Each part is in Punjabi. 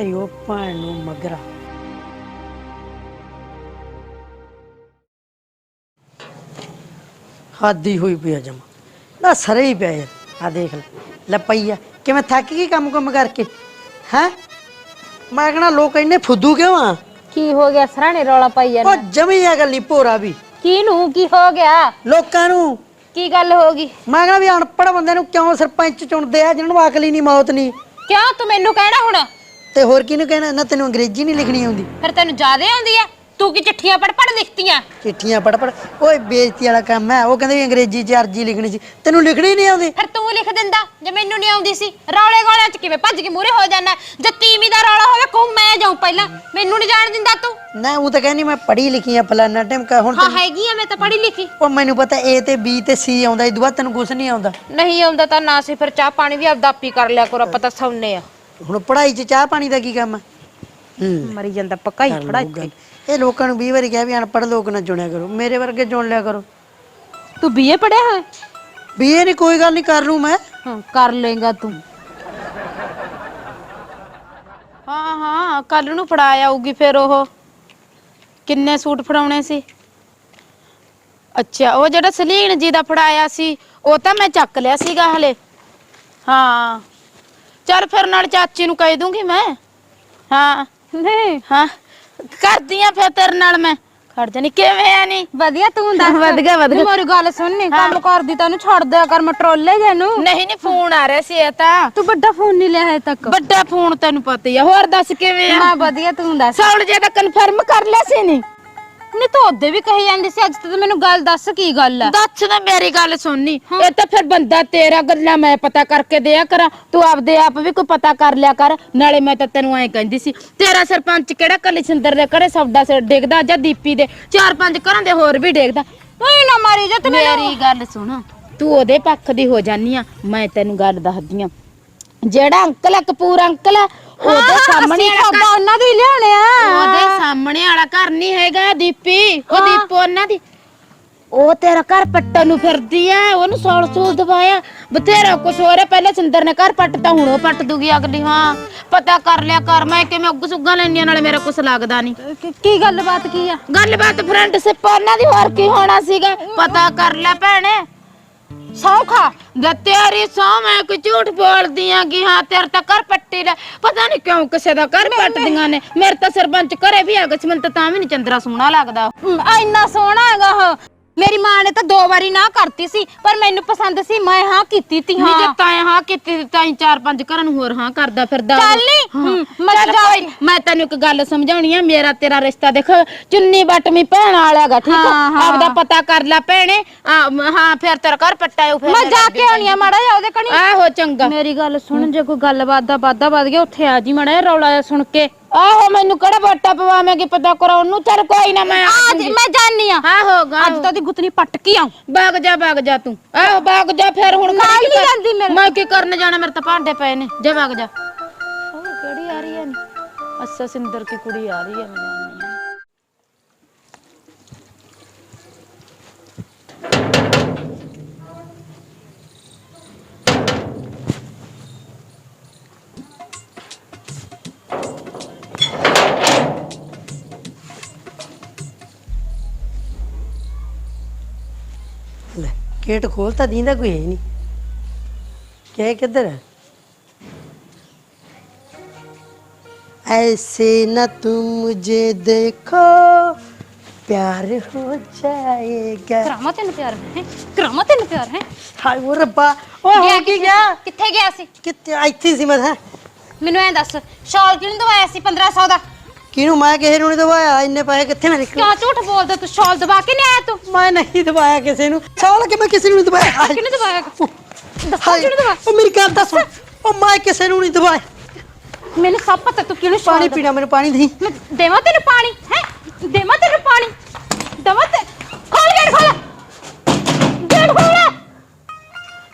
ਉਹ ਭੈਣ ਨੂੰ ਮਗਰਾ। ਹਾਦੀ ਹੋਈ ਪਿਆ ਜਮ। ਨਾ ਸਰੇ ਹੀ ਪਿਆ ਯਾਰ ਆ ਦੇਖ ਲੈ ਲੈ ਪਈ ਆ। ਕਿਵੇਂ ਥੱਕ ਗਈ ਕੰਮ ਕੰਮ ਕਰਕੇ? ਹੈ? ਮੈਂ ਕਹਣਾ ਲੋਕ ਇੰਨੇ ਫੁੱਦੂ ਕਿਉਂ ਆ? ਕੀ ਹੋ ਗਿਆ? ਸਰਾਣੇ ਰੌਲਾ ਪਾਈ ਉਹ ਜਾਂਦਾ ਜਮੀ ਆ ਗੱਲੀ ਭੋਰਾ ਵੀ। ਕਿਹਨੂੰ? ਕੀ ਹੋ ਗਿਆ? ਲੋਕਾਂ ਨੂੰ। ਕੀ ਗੱਲ ਹੋ ਗਈ? ਮੈਂ ਕਹਣਾ ਵੀ ਅਨਪੜ੍ਹ ਬੰਦੇ ਨੂੰ ਕਿਉਂ ਸਰਪੰਚ ਚੁਣਦੇ ਆ ਜਿਹਨਾਂ ਨੂੰ ਅਕਲ ਹੀ ਨਹੀਂ ਮੌਤ ਨਹੀਂ ਕਿਉਂ? ਤੂੰ ਮੈਨੂੰ ਕਹਿਣਾ ਹੁਣ। ਤੇ ਹੋਰ ਕਿਹਨੂੰ ਕਹਿਣਾ? ਨਾ ਤੈਨੂੰ ਅੰਗਰੇਜ਼ੀ ਨਹੀਂ ਲਿਖਣੀ ਆਉਂਦੀ। ਫਿਰ ਤੈਨੂੰ ਜ਼ਿਆਦੇ ਆਉਂਦੀ ਆ ਤੂੰ ਕੀ ਚਿੱਠੀਆਂ ਪੜ ਪੜ ਲਿਖਤੀਆਂ? ਚਿੱਠੀਆਂ ਪੜ ਪੜ ਓਏ ਬੇਇੱਜ਼ਤੀ ਵਾਲਾ ਕੰਮ ਹੈ ਉਹ ਕਹਿੰਦੇ ਵੀ ਅੰਗਰੇਜ਼ੀ ਚ ਅਰਜੀ ਲਿਖਣੀ ਸੀ। ਤੈਨੂੰ ਲਿਖਣੀ ਨਹੀਂ ਆਉਂਦੀ? ਫਿਰ ਤੂੰ ਲਿਖ ਦਿੰਦਾ ਜੇ ਮੈਨੂੰ ਨਹੀਂ ਆਉਂਦੀ ਸੀ। ਰੌਲੇ ਗੋਲਿਆਂ ਚ ਕਿਵੇਂ ਭੱਜ ਕੇ ਮੂਰੇ ਹੋ ਜਾਣਾ ਜੇ ਤੀਵੀਂ ਦਾ ਰੌਲਾ ਹੋਵੇ ਕਹੂੰ ਮੈਂ ਜਾਉਂ ਪਹਿਲਾਂ। ਮੈਨੂੰ ਨਹੀਂ ਜਾਣ ਦਿੰਦਾ ਤੂੰ। ਨਾ ਉਹ ਤਾਂ ਕਹਿੰਦੀ ਮੈਂ ਪੜ੍ਹੀ ਲਿਖੀ ਆ ਫਲਾਨਾ ਟਾਈਮ ਕਾ ਹੁਣ ਹਾਂ ਹੈਗੀ ਆ ਮੈਂ ਤਾਂ ਪੜ੍ਹੀ ਲਿਖੀ। ਉਹ ਮੈਨੂੰ ਪਤਾ ਏ ਤੇ ਬੀ ਤੇ ਸੀ ਆਉਂਦਾ ਇਹ ਬਾਅਦ ਤੈਨੂੰ ਕੁਝ ਨਹੀਂ ਆਉਂਦਾ। ਨਹੀਂ ਆਉਂਦਾ ਤਾਂ ਨਾ ਸੀ ਫਿਰ ਚਾਹ ਪਾਣੀ ਵੀ ਆਪਦਾ ਆਪੀ ਕਰ ਲਿਆ ਕਰੋ ਆਪਾਂ ਤਾਂ ਸੌਂਨੇ ਆ। ਹੁਣ ਪੜ੍ਹਾਈ ਚ ਚਾਹ ਪਾਣੀ ਦਾ ਕੀ ਕੰਮ ਹੈ ਹੂੰ। ਮਰੀ ਜਾਂਦਾ ਪੱਕਾ ਹੀ ਗੱਲ। ਇਹ ਲੋਕਾਂ ਨੂੰ 20 ਵਾਰੀ ਕਿਹਾ ਵੀ ਅਨਪੜ੍ਹ ਲੋਕ ਨਾ ਚੁਣਿਆ ਕਰੋ। ਮੇਰੇ ਵਰਗੇ ਚੁਣ ਲਿਆ ਕਰੋ। ਤੂੰ ਬੀਏ ਪੜਿਆ ਹੈ ਵੀ ਇਹ ਨਹੀਂ ਕੋਈ ਗੱਲ ਨਹੀਂ ਕਰ ਲੂ ਮੈਂ। ਹਾਂ ਕਰ ਲੇਗਾ ਤੂੰ। ਹਾਂ ਹਾਂ ਕੱਲ ਨੂੰ ਫੜਾ ਆਊਗੀ ਫਿਰ ਉਹ। ਕਿੰਨੇ ਸੂਟ ਫੜਾਉਣੇ ਸੀ? ਅੱਛਾ ਉਹ ਜਿਹੜਾ ਸਲੀਨ ਜੀ ਦਾ ਫੜਾਇਆ ਸੀ ਉਹ ਤਾਂ ਮੈਂ ਚੱਕ ਲਿਆ ਸੀਗਾ ਹਲੇ। ਹਾਂ। ਚੱਲ ਫਿਰ ਨਾਲ ਚਾਚੀ ਨੂੰ ਕਹਿ ਦੂੰਗੀ ਮੈਂ। ਹਾਂ। ਨਹੀਂ। ਹਾਂ। ਕਰਦੀ ਆ ਫਿਰ ਤੇਰੇ ਨਾਲ ਮੈਂ। ਖੜ ਜਾਨੀ ਕਿਵੇਂ ਆ ਨੀ? ਵਧੀਆ ਤੂੰ ਦੱਸ। ਵਧੀਆ, ਵਧੀਆ। ਤੂੰ ਮੇਰੀ ਗੱਲ ਸੁਣਨੀ ਕੰਮ ਕਰਦੀ ਤੈਨੂੰ ਛੱਡ ਦਿਆ ਕਰ ਮਟਰੋਲੇ ਜੈਨੂੰ ਨਹੀਂ ਨਹੀਂ ਫੋਨ ਆ ਰਿਹਾ ਸੀ ਇਹ ਤਾਂ। ਤੂੰ ਵੱਡਾ ਫੋਨ ਨਹੀਂ ਲਿਆ ਹੈ ਤੱਕ। ਵੱਡਾ ਫੋਨ ਤੈਨੂੰ ਪਤਾ ਹੀ ਆ। ਹੋਰ ਦੱਸ ਕਿਵੇਂ ਆ? ਮੈਂ ਵਧੀਆ ਤੂੰ ਦੱਸ। ਸਾਉਣ ਜੇ ਤਾਂ ਕਨਫਰਮ ਕਰ ਲਿਆ ਸੀ ਨੀ। ਨਹੀਂ ਤੂੰ ਉਹਦੇ ਵੀ ਕਹੀ ਜਾਂਦੀ ਸੀ ਅੱਜ ਤੂੰ ਮੈਨੂੰ ਗੱਲ ਦੱਸ ਕੀ ਗੱਲ ਆ? ਦੱਸ ਨਾ ਮੇਰੀ ਗੱਲ ਸੁਣਨੀ। ਇਹ ਤਾਂ ਫਿਰ ਬੰਦਾ ਤੇਰਾ ਗੱਲਾਂ ਮੈਂ ਪਤਾ ਕਰਕੇ ਦਿਆ ਕਰਾਂ। ਤੂੰ ਆਪਦੇ ਆਪ ਵੀ ਕੋਈ ਪਤਾ ਕਰ ਲਿਆ ਕਰ। ਨਾਲੇ ਮੈਂ ਤਾਂ ਤੈਨੂੰ ਐਂ ਕਹਿੰਦੀ ਸੀ ਤੇਰਾ ਸਰਪੰਚ ਕਿਹੜਾ ਕੱਲੀ ਸਿੰਦਰ ਦੇ ਘਰੇ ਸੌਦਾ ਸਿਰ ਡੇਗਦਾ ਜਾਂ ਦੀਪੀ ਦੇ? ਚਾਰ ਪੰਜ ਘਰਾਂ ਦੇ ਹੋਰ ਵੀ ਡੇਗਦਾ। ਤੂੰ ਨਾ ਮਾਰੀ ਜਾ ਤੂੰ ਮੇਰੀ ਗੱਲ ਸੁਣ। ਤੂੰ ਉਹਦੇ ਪੱਖ ਦੀ ਹੋ ਜਾਨੀ ਆ ਮੈਂ ਤੈਨੂੰ ਗੱਲ ਦੱਸਦੀ ਆ। ਜਿਹੜਾ ਅੰਕਲ ਆ ਕਪੂਰ ਅੰਕਲ ਆ ਉਹਦੇ ਸਾਹਮਣੇ ਸੌਦਾ ਉਹਨਾਂ ਦੀ ਲਿਆਉਣੇ ਆ। ਉਹਦੇ ਸਾਹਮਣੇ ਵਾਲਾ ਘਰ ਨਹੀਂ ਹੈਗਾ ਦੀਪੀ। ਉਹ ਦੀਪੋ ਉਹਨਾਂ ਦੀ। ਉਹ ਤੇਰਾ ਘਰ ਪੱਟਣ ਨੂੰ ਫਿਰਦੀ ਆ ਉਹਨੂੰ ਸੌਲ ਸੂਲ ਦਵਾਇਆ। ਬਥੇਰਾ ਕੁਛ ਹੋ ਰਿਹਾ ਪਹਿਲੇ ਸਿੰਦਰ ਨੇ ਘਰ ਪੱਟਤਾ ਹੁਣ ਉਹ ਪੱਟ ਦੂਗੀ ਅਗਲੀ ਹਾਂ। ਪਤਾ ਕਰ ਲਿਆ ਕਰ ਮੈਂ ਕਿਵੇਂ ਉੱਗ ਸੁੱਗਾ ਲੈਣੀਆਂ ਨਾਲੇ ਮੇਰਾ ਕੁਛ ਲੱਗਦਾ ਨਹੀਂ। ਕੀ- ਕੀ ਗੱਲਬਾਤ ਕੀ ਆ? ਗੱਲਬਾਤ ਫਰੈਂਡਸ਼ਿਪ ਉਹਨਾਂ ਦੀ ਹੋਰ ਕੀ ਹੋਣਾ ਸੀਗਾ? ਪਤਾ ਕਰ ਲੈ ਭੈਣੇ। ਸੌਖਾ। ਦੇ ਤੇਰੀ ਸੌ ਮੈਂ ਕੋਈ ਝੂਠ ਬੋਲਦੀ ਆ ਕਿ ਹਾਂ ਤੇਰੇ ਤਾਂ ਘਰ ਪੱਟੀ ਦਾ ਪਤਾ ਨਹੀਂ ਕਿਉਂ ਕਿਸੇ ਦਾ ਘਰ ਪੱਟਦੀਆਂ ਨੇ। ਮੇਰੇ ਤਾਂ ਸਰਪੰਚ ਘਰੇ ਵੀ ਆ ਗਿਆ ਸੀ ਮੈਨੂੰ ਤਾਂ ਤਾਂ ਵੀ ਨਹੀਂ ਚੰਦਰਾ ਸੋਹਣਾ ਲੱਗਦਾ। ਇੰਨਾ ਸੋਹਣਾ ਹੈਗਾ ਉਹ। ਮੇਰੀ ਮਾਂ ਨੇ ਤਾਂ ਦੋ ਵਾਰੀ ਨਾ ਕਰਤੀ ਸੀ ਪਰ ਮੈਨੂੰ ਪਸੰਦ ਸੀ ਮੈਂ ਹਾਂ ਕੀਤੀ ਤੀ ਨਹੀਂ ਜੇ ਹਾਂ। ਤਾਂ ਹਾਂ ਕੀਤੀ ਤਾਂ ਹੀ ਚਾਰ ਪੰਜ ਘਰਾਂ ਨੂੰ ਹੋਰ ਹਾਂ ਕਰਦਾ ਫਿਰਦਾ। ਚੱਲ ਨੀ, ਹਾਂ। ਹਮ, ਮੈਂ ਚੱਲ ਜਾ- ਕੋਈ ਮੈਂ ਤੈਨੂੰ ਇੱਕ ਗੱਲ ਸਮਝਾਉਣੀ ਆ ਮੇਰਾ ਤੇਰਾ ਰਿਸ਼ਤਾ ਦੇਖ ਚੁੰਨੀ ਬਟਮੀ ਭੈਣ ਵਾਲਾਗਾ ਠੀਕ ਆ? ਹਾਂ, ਹਾਂ। ਆਪਦਾ ਪਤਾ ਕਰ ਲੈ ਭੈਣੇ। ਆ, ਮ- ਹਾਂ ਫਿਰ ਤੇਰਾ ਘਰ ਪੱਟਾਇਓ ਫਿਰ ਮੈਂ ਜਾ ਕੇ ਆਉਣੀ ਆ ਮਾੜਾ ਜਿਹਾ ਉਹਦੇ ਕਣੀ ਆਹੋ ਚੰਗਾ। ਮੇਰੀ ਗੱਲ ਸੁਣ ਜੇ ਕੋਈ ਗੱਲਬਾਤ ਦਾ ਵਾਧਾ ਵੱਧ ਗਿਆ ਉੱਥੇ ਆ ਜੀ ਮਾੜਾ ਜਿਹਾ ਰੌਲਾ ਜਿਹਾ ਸੁਣ ਕੇ। ਆਹੋ ਮੈਨੂੰ ਕਿਹੜਾ ਵੋਟਾਂ ਪਵਾਵੇਂਗੀ ਪਤਾ ਕਰੋ ਉਹਨੂੰ ਚੱਲ ਕੋਈ ਨਾ ਮੈਂ ਆ ਜੀ ਮੈਂ ਜਾਣੀ ਆ। ਆਹੋ ਗਾ। ਅੱਜ ਤਾਂ ਉਹਦੀ ਗੁੱਤਨੀ ਪੱਟ ਕੇ ਆਉਂ ਬਾਗ ਜਾ ਬਾਗ ਜਾ ਤੂੰ। ਆਹੋ ਬਾਗ ਜਾ ਫਿਰ ਹੁਣ ਮੈਂ ਕੀ ਕਰ- ਜਾਂਦੀ ਮੇਰੇ। ਮੈਂ ਕੀ ਕਰਨ ਜਾਣਾ ਮੇਰੇ ਤਾਂ ਭਾਂਡੇ ਪਏ ਨੇ। ਜਾ ਬਾਗ ਜਾ। ਉਹ ਕਿਹੜੀ ਆ ਰਹੀ ਹੈ? ਨੀ ਅੱਛਾ ਸਿੰਦਰ ਕੀ ਕੁੜੀ ਆ ਰਹੀ ਹੈ ਮੈਂ ਜਾਣਦੀ ਹਾਂ ਲੈ ਗੇਟ ਖੋਲਤਾ ਦੀਂਦਾ ਕੋਈ ਹੈ ਹੀ ਨਹੀਂ ਕਿਹ ਕਿੱਧਰ ਹੈ ऐसे न तुम मुझे देखो प्यार हो जाएगा ਕਰਾਮਾ ਤੈਨੂੰ ਪਿਆਰ ਹੈ ਕਰਾਮਾ ਤੈਨੂੰ ਪਿਆਰ ਹੈ ਹਾਏ ਉਹ ਰੱਬਾ ਓਏ ਹੋ ਕੀ ਗਿਆ ਕਿੱਥੇ ਗਿਆ ਸੀ ਕਿੱਥੇ ਇੱਥੇ ਸੀ ਮੈਂ ਤਾਂ ਮੈਨੂੰ ਐਂ ਦੱਸ ਸ਼ਾਲ ਕਿਹਨੂੰ ਦਵਾਇਆ ਸੀ 1500 ਦਾ ਕਿਹਨੂੰ ਮੈਂ ਕਿਸੇ ਨੂੰ ਨਹੀਂ ਦਵਾਇਆ ਇੰਨੇ ਪੈਸੇ ਕਿੱਥੇ ਮੇਰੇ ਕੋਲ ਕਿਉਂ ਝੂਠ ਬੋਲਦਾ ਤੂੰ ਸ਼ਾਲ ਦਵਾ ਕੇ ਨਹੀਂ ਆਇਆ ਤੂੰ। ਮੈਂ ਨਹੀਂ ਦਵਾਇਆ ਕਿਸੇ ਨੂੰ। ਸੌਲ ਕਿ ਮੈਂ ਕਿਸੇ ਨੂੰ ਨਹੀਂ ਦਵਾਇਆ ਕਿਹਨੂੰ ਦਵਾਇਆ ਦੱਸੋ ਕਿਹਨੂੰ ਦਵਾਇਆ ਉਹ ਮੇਰੀ ਗੱਲ ਤਾਂ ਸੁਣ। ਉਹ ਮੈਂ ਕਿਸੇ ਨੂੰ ਨਹੀਂ ਦਵਾਇਆ ਮੈਨੂੰ ਸਭ ਪਤਾ ਤੂੰ ਕਿਹਨੂੰ ਸ਼ਾਲ ਪਾਣੀ ਪੀਣਾ ਮੈਨੂੰ ਪਾਣੀ ਦੇ। ਮੈਂ ਦੇਵਾਂ ਤੈਨੂੰ ਪਾਣੀ ਹੈ? ਦੇਵਾਂ ਤੈਨੂੰ ਪਾਣੀ। ਦੇਵਾਂ ਤੇ ਖੋਲ ਗੇਟ ਖੋਲ। ਗੇਟ ਖੋਲ।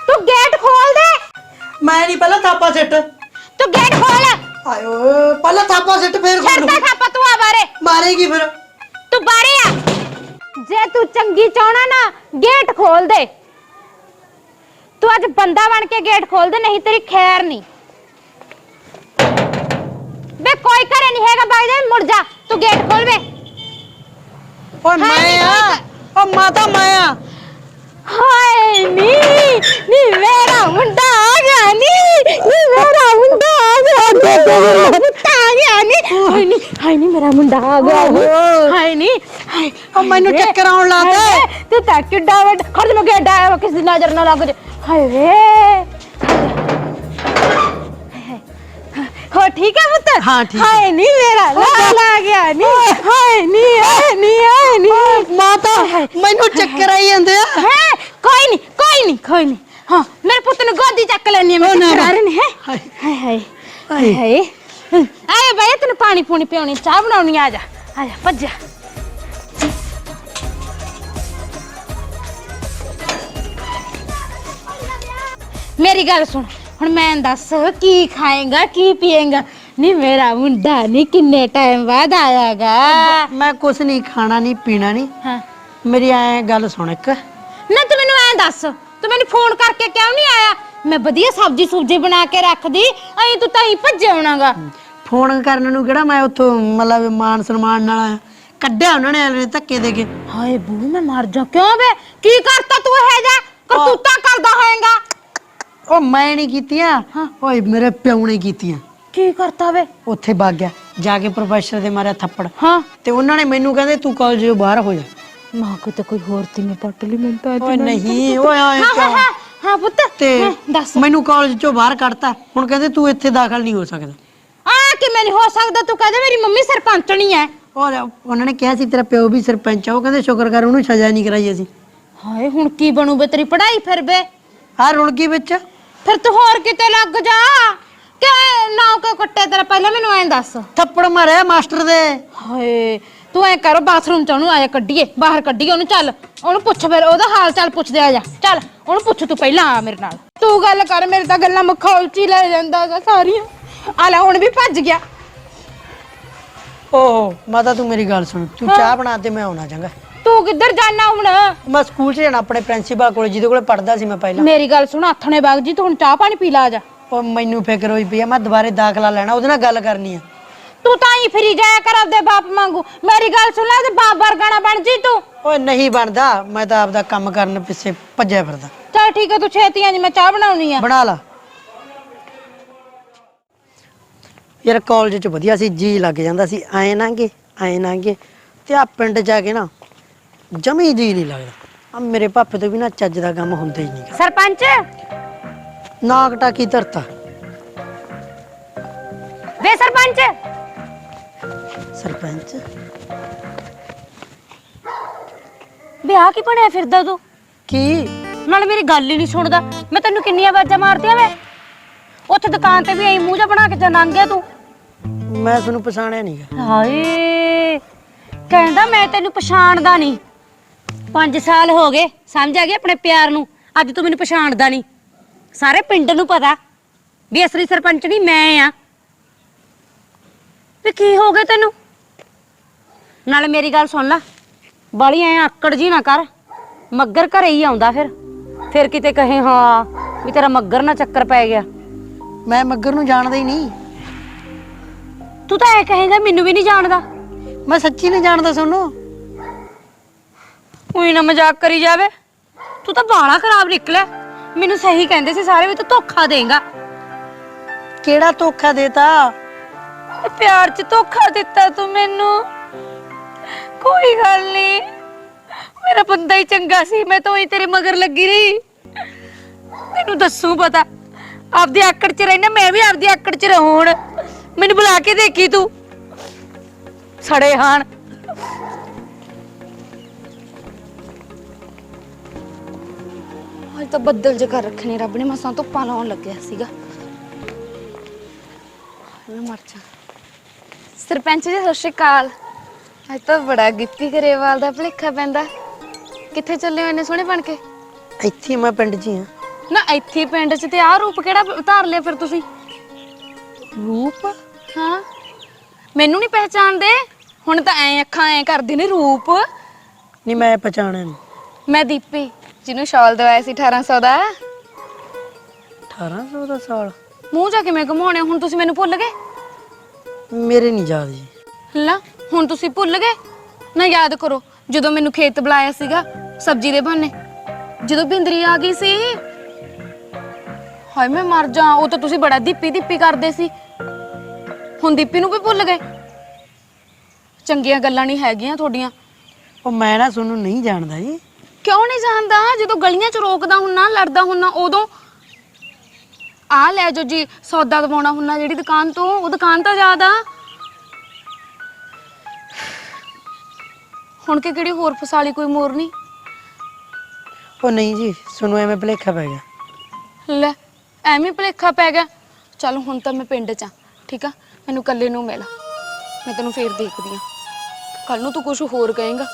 ਤੂੰ ਗੇਟ ਖੋਲ ਦੇ। ਮੈਂ ਨਹੀਂ ਪਹਿਲਾਂ ਥਾਪਾ ਸਿੱਟ। ਤੂੰ ਗੇਟ ਖੋਲ। ਆਇਓ ਪਹਿਲਾਂ ਥਾਪਾ ਸਿੱਟ ਫੇਰ ਖੋਲੂ। ਛੱਡਦਾ ਖਾਪਾ ਤੂੰ ਆ ਬਾਰੇ। ਮਾਰੇਗੀ ਫਿਰ। ਤੂੰ ਬਾਰੇ ਆ। ਜੇ ਤੂੰ ਚੰਗੀ ਚਾਹਣਾ ਨਾ ਗੇਟ ਖੋਲ ਦੇ। ਤੂੰ ਅੱਜ ਬੰਦਾ ਬਣ ਕੇ ਗੇਟ ਖੋਲ ਦੇ ਨਹੀਂ ਤੇਰੀ ਖੈਰ ਨਹੀਂ। ਬੇ ਕੋਈ ਘਰੇ ਨਹੀਂ ਹੈਗਾ ਬਾਈ ਦੇ ਮੁੜ ਜਾ। ਤੂੰ ਗੇਟ ਖੋਲ ਵੇ। ਓਏ ਮੈਂ ਆ। ਓ ਮਾਤਾ ਮੈਂ ਆ। ਹਾਏ ਨੀ ਨੀ ਮੇਰਾ ਮੁੰਡਾ ਆ ਗਿਆ ਨੀ ਨੀ ਮੇਰਾ ਮੁੰਡਾ ਆ ਗਿਆ ਨੀ ਮੇਰਾ ਮੁੰਡਾ ਆ ਗਿਆ ਨੀ ਹਾਏ ਨੀ ਹਾਏ ਨੀ ਮੇਰਾ ਮੁੰਡਾ ਆ ਗਿਆ ਨੀ ਹਾਏ ਨੀ ਹਾਏ ਓ ਮੈਨੂੰ ਹਾਏ ਵੇ, ਚੱਕਰ ਆਉਣ ਲੱਗ ਹਾਏ ਗਏ। ਵੇ, ਤੂੰ ਤਾਂ ਕਿੱਡਾ ਵੱਡ ਖੜ ਮੈਂ ਗੇਟ ਆਇਆ ਕਿਸੇ ਦੀ ਨਜ਼ਰ ਨਾ ਲੱਗ ਜੇ ਹਾਏ ਵੇ ਹੋ ਠੀਕ ਹੈ ਪੁੱਤ ਹਾਂ, ਠੀਕ ਹੈ। ਹਾਏ ਨੀ ਮੇਰਾ ਲਾਲ ਆ ਗਿਆ ਨੀ ਹਾਏ ਨੀ ਹਾਏ ਨੀ ਹਾਏ ਨੀ ਕੋਈ ਨਹੀਂ ਕੋਈ ਨਹੀਂ ਕੋਈ ਨਹੀਂ। ਹਾਂ ਮੇਰੇ ਪੁੱਤ ਨੂੰ ਗੋਦੀ ਚੱਕ ਲੈਣੀ ਮੈਂ ਉਹ ਨਾ, ਹੈ? ਹਾਏ। ਹਾਏ ਹਾਏ ਹਾਏ। ਹਾਏ। ਆਏ ਬਾਈ ਤੈਨੂੰ ਪਾਣੀ ਪੂਣੀ ਪਿਉਣੀ ਚਾਹ ਬਣਾਉਣੀ ਆ ਜਾ। ਆ ਜਾ ਭੱਜ ਜਾ। ਮੇਰੀ ਗੱਲ ਸੁਣ ਹੁਣ ਮੈਂ ਦੱਸ ਕੀ ਖਾਏਗਾ ਕੀ ਪੀਏਗਾ? ਨਹੀਂ ਮੇਰਾ ਮੁੰਡਾ ਨਹੀਂ ਕਿੰਨੇ ਟਾਈਮ ਬਾਅਦ ਆਇਆਗਾ। ਮੈਂ ਕੁਛ ਨਹੀਂ ਖਾਣਾ ਨਹੀਂ ਪੀਣਾ ਨਹੀਂ ਹਾਂ। ਮੇਰੀ ਐ ਗੱਲ ਸੁਣ ਇੱਕ। ਨਾ ਤੂੰ ਮੈਨੂੰ ਐਂ ਦੱਸ ਤੂੰ ਮੈਨੂੰ ਫੋਨ ਕਰਕੇ ਕਿਉਂ ਨਹੀਂ ਆਇਆ? ਮੈਂ ਵਧੀਆ ਸਬਜੀ ਸੁਬਜੀ ਬਣਾ ਕੇ ਰੱਖਦੀ ਐਂ ਤੂੰ ਤਾਂ ਹੀ ਭੱਜ ਆਉਣਾਗਾ ਫੋਨ ਕਰਨ ਨੂੰ ਕਿਹੜਾ ਮੈਂ ਉੱਥੋਂ ਮਤਲਬ ਮਾਨ ਸਨਮਾਨ ਨਾਲ ਕੱਢਿਆ ਉਹਨਾਂ ਨੇ ਨੇ ਧੱਕੇ ਦੇ ਕੇ। ਹਾਏ ਬੂ ਮੈਂ ਮਰ ਜਾ ਕਿਉਂ ਵੇ? ਕੀ ਕਰਤਾ ਤੂੰ ਇਹ ਜਾ ਕਰਤੂਤਾਂ ਕਰਦਾ ਹੋਏਗਾ। ਉਹ ਮੈਂ ਨਹੀਂ ਕੀਤੀਆਂ ਓਏ ਮੇਰੇ ਪਿਓ ਨੇ ਕੀਤੀਆਂ। ਕੀ ਕਰਤਾ ਵੇ? ਉੱਥੇ ਵਗ ਗਿਆ ਜਾ ਕੇ ਪ੍ਰੋਫੈਸਰ ਦੇ ਮਾਰਿਆ ਥੱਪੜ। ਹਾਂ। ਤੇ ਉਹਨਾਂ ਨੇ ਮੈਨੂੰ ਕਹਿੰਦੇ ਤੂੰ ਕਾਲਜ ਬਾਹਰ ਹੋ ਜਾ। ਮਾਂ ਕੋ ਤਾਂ ਕੋਈ ਹੋਰ ਤੀ ਮੈਂ ਪੱਟ ਲਈ ਮੈਂ ਤਾਂ ਓਏ ਨਹੀਂ ਓਏ ਹਾਂ ਹਾਂ ਕਿਉਂ? ਹਾਂ ਹਾਂ ਪੁੱਤ ਤੇ ਹਾਂ, ਦੱਸ। ਮੈਨੂੰ ਕਾਲਜ ਚੋਂ ਬਾਹਰ ਕੱਢਤਾ। ਹੁਣ ਕਹਿੰਦੇ ਤੂੰ ਇੱਥੇ ਦਾਖਲ ਨਹੀਂ ਹੋ ਸਕਦਾ। ਆ ਕਿਵੇਂ ਨਹੀਂ ਹੋ ਸਕਦਾ? ਤੂੰ ਕਹਦੇ ਮੇਰੀ ਮੰਮੀ ਸਰਪੰਚਣੀ ਹੈ ਔਰ ਉਹਨਾਂ ਨੇ ਕਿਹਾ ਸੀ ਤੇਰਾ ਪਿਓ ਵੀ ਸਰਪੰਚ ਆ। ਉਹ ਕਹਿੰਦੇ ਸ਼ੁਕਰ ਕਰ ਉਹਨੂੰ ਸਜ਼ਾ ਨਹੀਂ ਕਰਾਈ ਅਸੀਂ। ਹਾਏ ਹੁਣ ਕੀ ਬਣੂ ਬੇ ਤੇਰੀ ਪੜ੍ਹਾਈ ਫਿਰ ਬੇ? ਆ ਰੁਲ ਗਈ ਵਿੱਚ। ਫਿਰ ਤੂੰ ਹੋਰ ਕਿਤੇ ਲੱਗ ਜਾ। ਕਿ ਨਾ ਕੋ ਕੱਟੇ ਤੇਰਾ? ਪਹਿਲਾਂ ਮੈਨੂੰ ਐਂ ਦੱਸ। ਥੱਪੜ ਮਾਰਿਆ ਮਾਸਟਰ ਦੇ। ਹਾਏ ਤੂੰ ਐ ਕਰ ਬਾਥਰੂਮ ਚ ਉਹਨੂੰ ਆਇਆ ਕੱਢੀਏ ਬਾਹਰ ਕੱਢੀਏ ਉਹਨੂੰ ਚੱਲ। ਉਹਨੂੰ ਪੁੱਛ ਫਿਰ ਉਹਦਾ ਹਾਲ ਚਾਲ ਪੁੱਛਦੇ ਆ ਜਾ। ਚੱਲ ਉਹਨੂੰ ਪੁੱਛ ਤੂੰ ਪਹਿਲਾਂ ਆ ਮੇਰੇ ਨਾਲ। ਤੂੰ ਗੱਲ ਕਰ ਮੇਰੇ ਤਾਂ ਗੱਲਾਂ ਮਖੌਲ ਚ ਹੀ ਲੈ ਜਾਂਦਾਗਾ ਸਾਰੀਆਂ। ਆ ਲੈ ਹੁਣ ਵੀ ਭੱਜ ਗਿਆ। ਓਹ ਮਾਤਾ ਤੂੰ ਮੇਰੀ ਗੱਲ ਸੁਣ। ਤੂੰ ਚਾਹ ਬਣਾ ਤੇ ਮੈਂ ਆਉਣਾ ਚੰਗਾ। ਤੂੰ ਕਿੱਧਰ ਜਾਣਾ ਹੁਣ? ਮੈਂ ਸਕੂਲ 'ਚ ਜਾਣਾ ਆਪਣੇ ਪ੍ਰਿੰਸੀਪਲ ਕੋਲ ਜਿਹਦੇ ਕੋਲੇ ਪੜਦਾ ਸੀ ਮੈਂ ਪਹਿਲਾਂ। ਮੇਰੀ ਗੱਲ ਸੁਣ ਆਥਣੇ ਬਾਗ ਜੀ ਤੂੰ ਹੁਣ ਚਾਹ ਪਾਣੀ ਪੀ ਲਾ ਆ ਜਾ। ਉਹ ਮੈਨੂੰ ਫਿਕਰ ਹੋਈ ਪਈ ਆ ਮੈਂ ਦੁਬਾਰੇ ਦਾਖਲਾ ਲੈਣਾ ਉਹਦੇ ਨਾਲ ਗੱਲ ਕਰਨੀ ਆ। ਤੂੰ ਤਾਂ ਹੀ ਫਿਰੀ ਜਾਇਆ ਕਰ ਆਪਦੇ ਬਾਪ ਵਾਂਗੂ। ਮੇਰੀ ਗੱਲ ਸੁਣ ਲੈ ਤੇ ਬਾਪ ਵਰਗਾਣਾ ਬਣ ਜੀ ਤੂੰ। ਓਏ ਨਹੀਂ ਬਣਦਾ। ਮੈਂ ਤਾਂ ਆਪਦਾ ਕੰਮ ਕਰਨ ਪਿੱਛੇ ਭੱਜਿਆ ਫਿਰਦਾ। ਚੱਲ ਠੀਕ ਹੈ ਤੂੰ ਛੇਤੀ ਆ ਜੀ ਮੈਂ ਚਾਹ ਬਣਾਉਣੀ ਆ। ਬਣਾ ਲਾ। ਯਾਰ ਕਾਲਜ 'ਚ ਵਧੀਆ ਸੀ ਜੀ ਲੱਗ ਜਾਂਦਾ ਸੀ। ਐਂ ਨਾਂਗੇ ਐਂ ਨਾਂਗੇ ਤੇ ਆ ਪਿੰਡ ਜਾ ਕੇ ਨਾ ਜਮੀ ਜੀ ਨਹੀਂ ਲੱਗਦਾ। ਆ ਮੇਰੇ ਪਾਪੇ ਤੋਂ ਵੀ ਨਾ ਚੱਜ ਦਾ ਕੰਮ ਹੁੰਦਾ ਹੀ ਨਹੀਂ। ਸਰਪੰਚ? ਨਾਕ ਟਾਕੀ ਧਰਤਾ। ਵੇ ਸਰਪੰਚ! ਸਰਪੰਚ। ਵੇ ਆ ਕੀ ਬਣਿਆ ਫਿਰਦਾ ਤੂੰ? ਕੀ? ਨਾਲ ਮੇਰੀ ਗੱਲ ਹੀ ਨਹੀਂ ਸੁਣਦਾ। ਮੈਂ ਤੈਨੂੰ ਕਿੰਨੀਆਂ ਆਵਾਜ਼ਾਂ ਮਾਰਦੀਆਂ ਵੇ? ਉੱਥੇ ਦੁਕਾਨ ਤੇ ਵੀ ਐਂ ਮੂੰਹ ਜਿਹਾ ਬਣਾ ਕੇ ਜਾਂ ਲੰਘ ਗਿਆ ਤੂੰ। ਮੈਂ ਤੁਹਾਨੂੰ ਪਛਾਣਿਆ ਨਹੀਂਗਾ ਹਾਏ ਕਹਿੰਦਾ ਮੈਂ ਤੈਨੂੰ ਪਛਾਣਦਾ ਨਹੀਂ 5 ਸਾਲ ਹੋ ਗਏ ਸਮਝ ਆ ਗਿਆ ਆਪਣੇ ਪਿਆਰ ਨੂੰ? ਅੱਜ ਤੂੰ ਮੈਨੂੰ ਪਛਾਣਦਾ ਨਹੀਂ ਸਾਰੇ ਪਿੰਡ ਨੂੰ ਪਤਾ ਵੀ ਅਸਲੀ ਸਰਪੰਚ ਨਹੀਂ ਮੈਂ ਆ। ਵੀ ਕੀ ਹੋ ਗਿਆ ਤੈਨੂੰ? ਨਾਲ ਮੇਰੀ ਗੱਲ ਸੁਣ ਲੈ। ਬਾਲੀ ਐ ਆਕੜ ਜੀ ਨਾ ਕਰ। ਮੱਗਰ ਘਰੇ ਹੀ ਆਉਂਦਾ ਫਿਰ। ਫਿਰ ਕਿਤੇ ਕਹੇ ਹਾਂ ਵੀ ਤੇਰਾ ਮੱਗਰ ਨਾ ਚੱਕਰ ਪੈ ਗਿਆ। ਮੈਂ ਮੱਗਰ ਨੂੰ ਜਾਣਦਾ ਹੀ ਨਹੀਂ। ਤੂੰ ਤਾਂ ਐ ਕਹੇਗਾ ਮੈਨੂੰ ਵੀ ਨਹੀਂ ਜਾਣਦਾ। ਮੈਂ ਸੱਚੀ ਨਹੀਂ ਜਾਣਦਾ ਸੋਨੂੰ। ਉਹੀ ਨਾ ਮਜ਼ਾਕ ਕਰੀ ਜਾਵੇ। ਤੂੰ ਤਾਂ ਬਾਲਾ ਖਰਾਬ ਨਿਕਲਿਆ ਮੈਨੂੰ ਸਹੀ ਕਹਿੰਦੇ ਸੀ ਸਾਰੇ ਵੀ ਤੂੰ ਧੋਖਾ ਦੇਂਗਾ। ਕਿਹੜਾ ਧੋਖਾ ਦੇਤਾ? ਪਿਆਰ 'ਚ ਧੋਖਾ ਦਿੱਤਾ ਤੂੰ ਮੈਨੂੰ। ਕੋਈ ਗੱਲ ਨਹੀਂ। ਮੇਰਾ ਬੰਦਾ ਹੀ ਚੰਗਾ ਸੀ, ਮੈਂ ਤਾਂ ਹੀ ਤੇਰੇ ਮਗਰ ਲੱਗੀ ਰਹੀ। ਤੈਨੂੰ ਦੱਸੂ ਪਤਾ, ਆਪਦੀ ਆਕੜ 'ਚ ਰਹਿਣਾ, ਮੈਂ ਵੀ ਆਪਦੀ ਆਕੜ 'ਚ ਰਹੂੰ। ਮੈਨੂੰ ਬੁਲਾ ਕੇ ਦੇਖੀ ਤੂੰ। ਸੜੇ ਹਾਣ। ਅੱਜ ਤਾਂ ਬੱਦਲ ਜਿਹਾ ਕਰ ਰੱਖੇ ਨੇ ਰੱਬ ਨੇ, ਮਸਾਂ ਧੁੱਪਾਂ ਲਾਉਣ ਲੱਗਿਆ ਸੀਗਾ। ਮੈਂ ਮਰ ਜਾ। ਸਰਪੰਚ ਜੀ, ਸਤਿ ਸ਼੍ਰੀ ਅਕਾਲ। ਅੱਜ ਤਾਂ ਬੜਾ ਗਿੱਪੀ ਗਰੇਵਾਲ ਦਾ ਭਲੇਖਾ ਪੈਂਦਾ। ਕਿੱਥੇ ਚੱਲੇ ਹੋ ਇੰਨੇ ਸੋਹਣੇ ਬਣ ਕੇ? ਇੱਥੇ ਮੈਂ ਪਿੰਡ 'ਚ ਹੀ ਆ ਨਾ ਇੱਥੇ ਪਿੰਡ 'ਚ ਤੇ ਆਹ ਰੂਪ ਕਿਹੜਾ ਉਤਾਰ ਲਿਆ ਫਿਰ ਤੁਸੀਂ? ਰੂਪ? ਹਾਂ। ਮੈਨੂੰ ਨਹੀਂ ਪਹਿਚਾਣਦੇ। ਹੁਣ ਤਾਂ ਐ ਅੱਖਾਂ ਐ ਕਰਦੇ ਨੇ ਰੂਪ। ਨਹੀਂ ਮੈਂ ਪਛਾਣਿਆ ਨਹੀਂ। ਮੈਂ ਦੀਪੀ ਜਿਹਨੂੰ ਸ਼ਾਲ ਦਵਾਇਆ ਸੀ 1800 ਦਾ। 1800 ਦਾ ਸਾਲ? ਮੂੰਹ ਜਾ ਕਿਵੇਂ ਘਮਾਉਣੇ ਹੁਣ ਤੁਸੀਂ ਮੈਨੂੰ ਭੁੱਲ ਗਏ? ਮੇਰੇ ਨਹੀਂ ਯਾਦ ਜੀ। ਲਾ ਹੁਣ ਤੁਸੀਂ ਭੁੱਲ ਗਏ? ਨਾ ਯਾਦ ਕਰੋ ਜਦੋਂ ਮੈਨੂੰ ਖੇਤ ਬੁਲਾਇਆ ਸੀਗਾ ਸਬਜ਼ੀ ਦੇ ਬਹਾਨੇ। ਜਦੋਂ ਬਿੰਦਰੀ ਆ ਗਈ ਸੀ। ਹਾਏ ਮੈਂ ਮਰ ਜਾ ਉਹ ਤਾਂ ਤੁਸੀਂ ਬੜਾ ਦੀਪੀ ਦੀਪੀ ਕਰਦੇ ਸੀ। ਹੁਣ ਦੀਪੀ ਨੂੰ ਵੀ ਭੁੱਲ ਗਏ? ਚੰਗੀਆਂ ਗੱਲਾਂ ਨਹੀਂ ਹੈਗੀਆਂ ਤੁਹਾਡੀਆਂ। ਉਹ ਮੈਂ ਨਾ ਤੁਹਾਨੂੰ ਨਹੀਂ ਜਾਣਦਾ ਜੀ। ਕਿਉਂ ਨਹੀਂ ਜਾਣਦਾ? ਜਦੋਂ ਗਲੀਆਂ 'ਚ ਰੋਕਦਾ ਹੁੰਨਾ ਲੜਦਾ ਹੁੰਨਾ ਉਦੋਂ ਆ ਲੈ ਜੋ ਜੀ ਸੌਦਾ ਦਵਾਉਣਾ ਹੁੰਨਾ ਜਿਹੜੀ ਦੁਕਾਨ ਤੋਂ ਉਹ ਦੁਕਾਨ ਤਾਂ ਯਾਦ ਹੁਣ ਕਿ ਕਿਹੜੀ ਹੋਰ ਫਸਾਲੀ ਕੋਈ ਮੋਰ ਨਹੀਂ? ਉਹ ਨਹੀਂ ਜੀ ਸੁਣੋ ਐਵੇਂ ਭਲੇਖਾ ਪੈ ਗਿਆ। ਲੈ ਐਵੇਂ ਭਲੇਖਾ ਪੈ ਗਿਆ। ਚਲ ਹੁਣ ਤਾਂ ਮੈਂ ਪਿੰਡ 'ਚ ਆ ਠੀਕ ਆ? ਮੈਨੂੰ ਕੱਲੇ ਨੂੰ ਮਿਲ। ਮੈਂ ਤੈਨੂੰ ਫੇਰ ਦੇਖਦੀ ਆ। ਕੱਲ ਨੂੰ ਤੂੰ ਕੁਝ ਹੋਰ ਕਹੇਂਗਾ।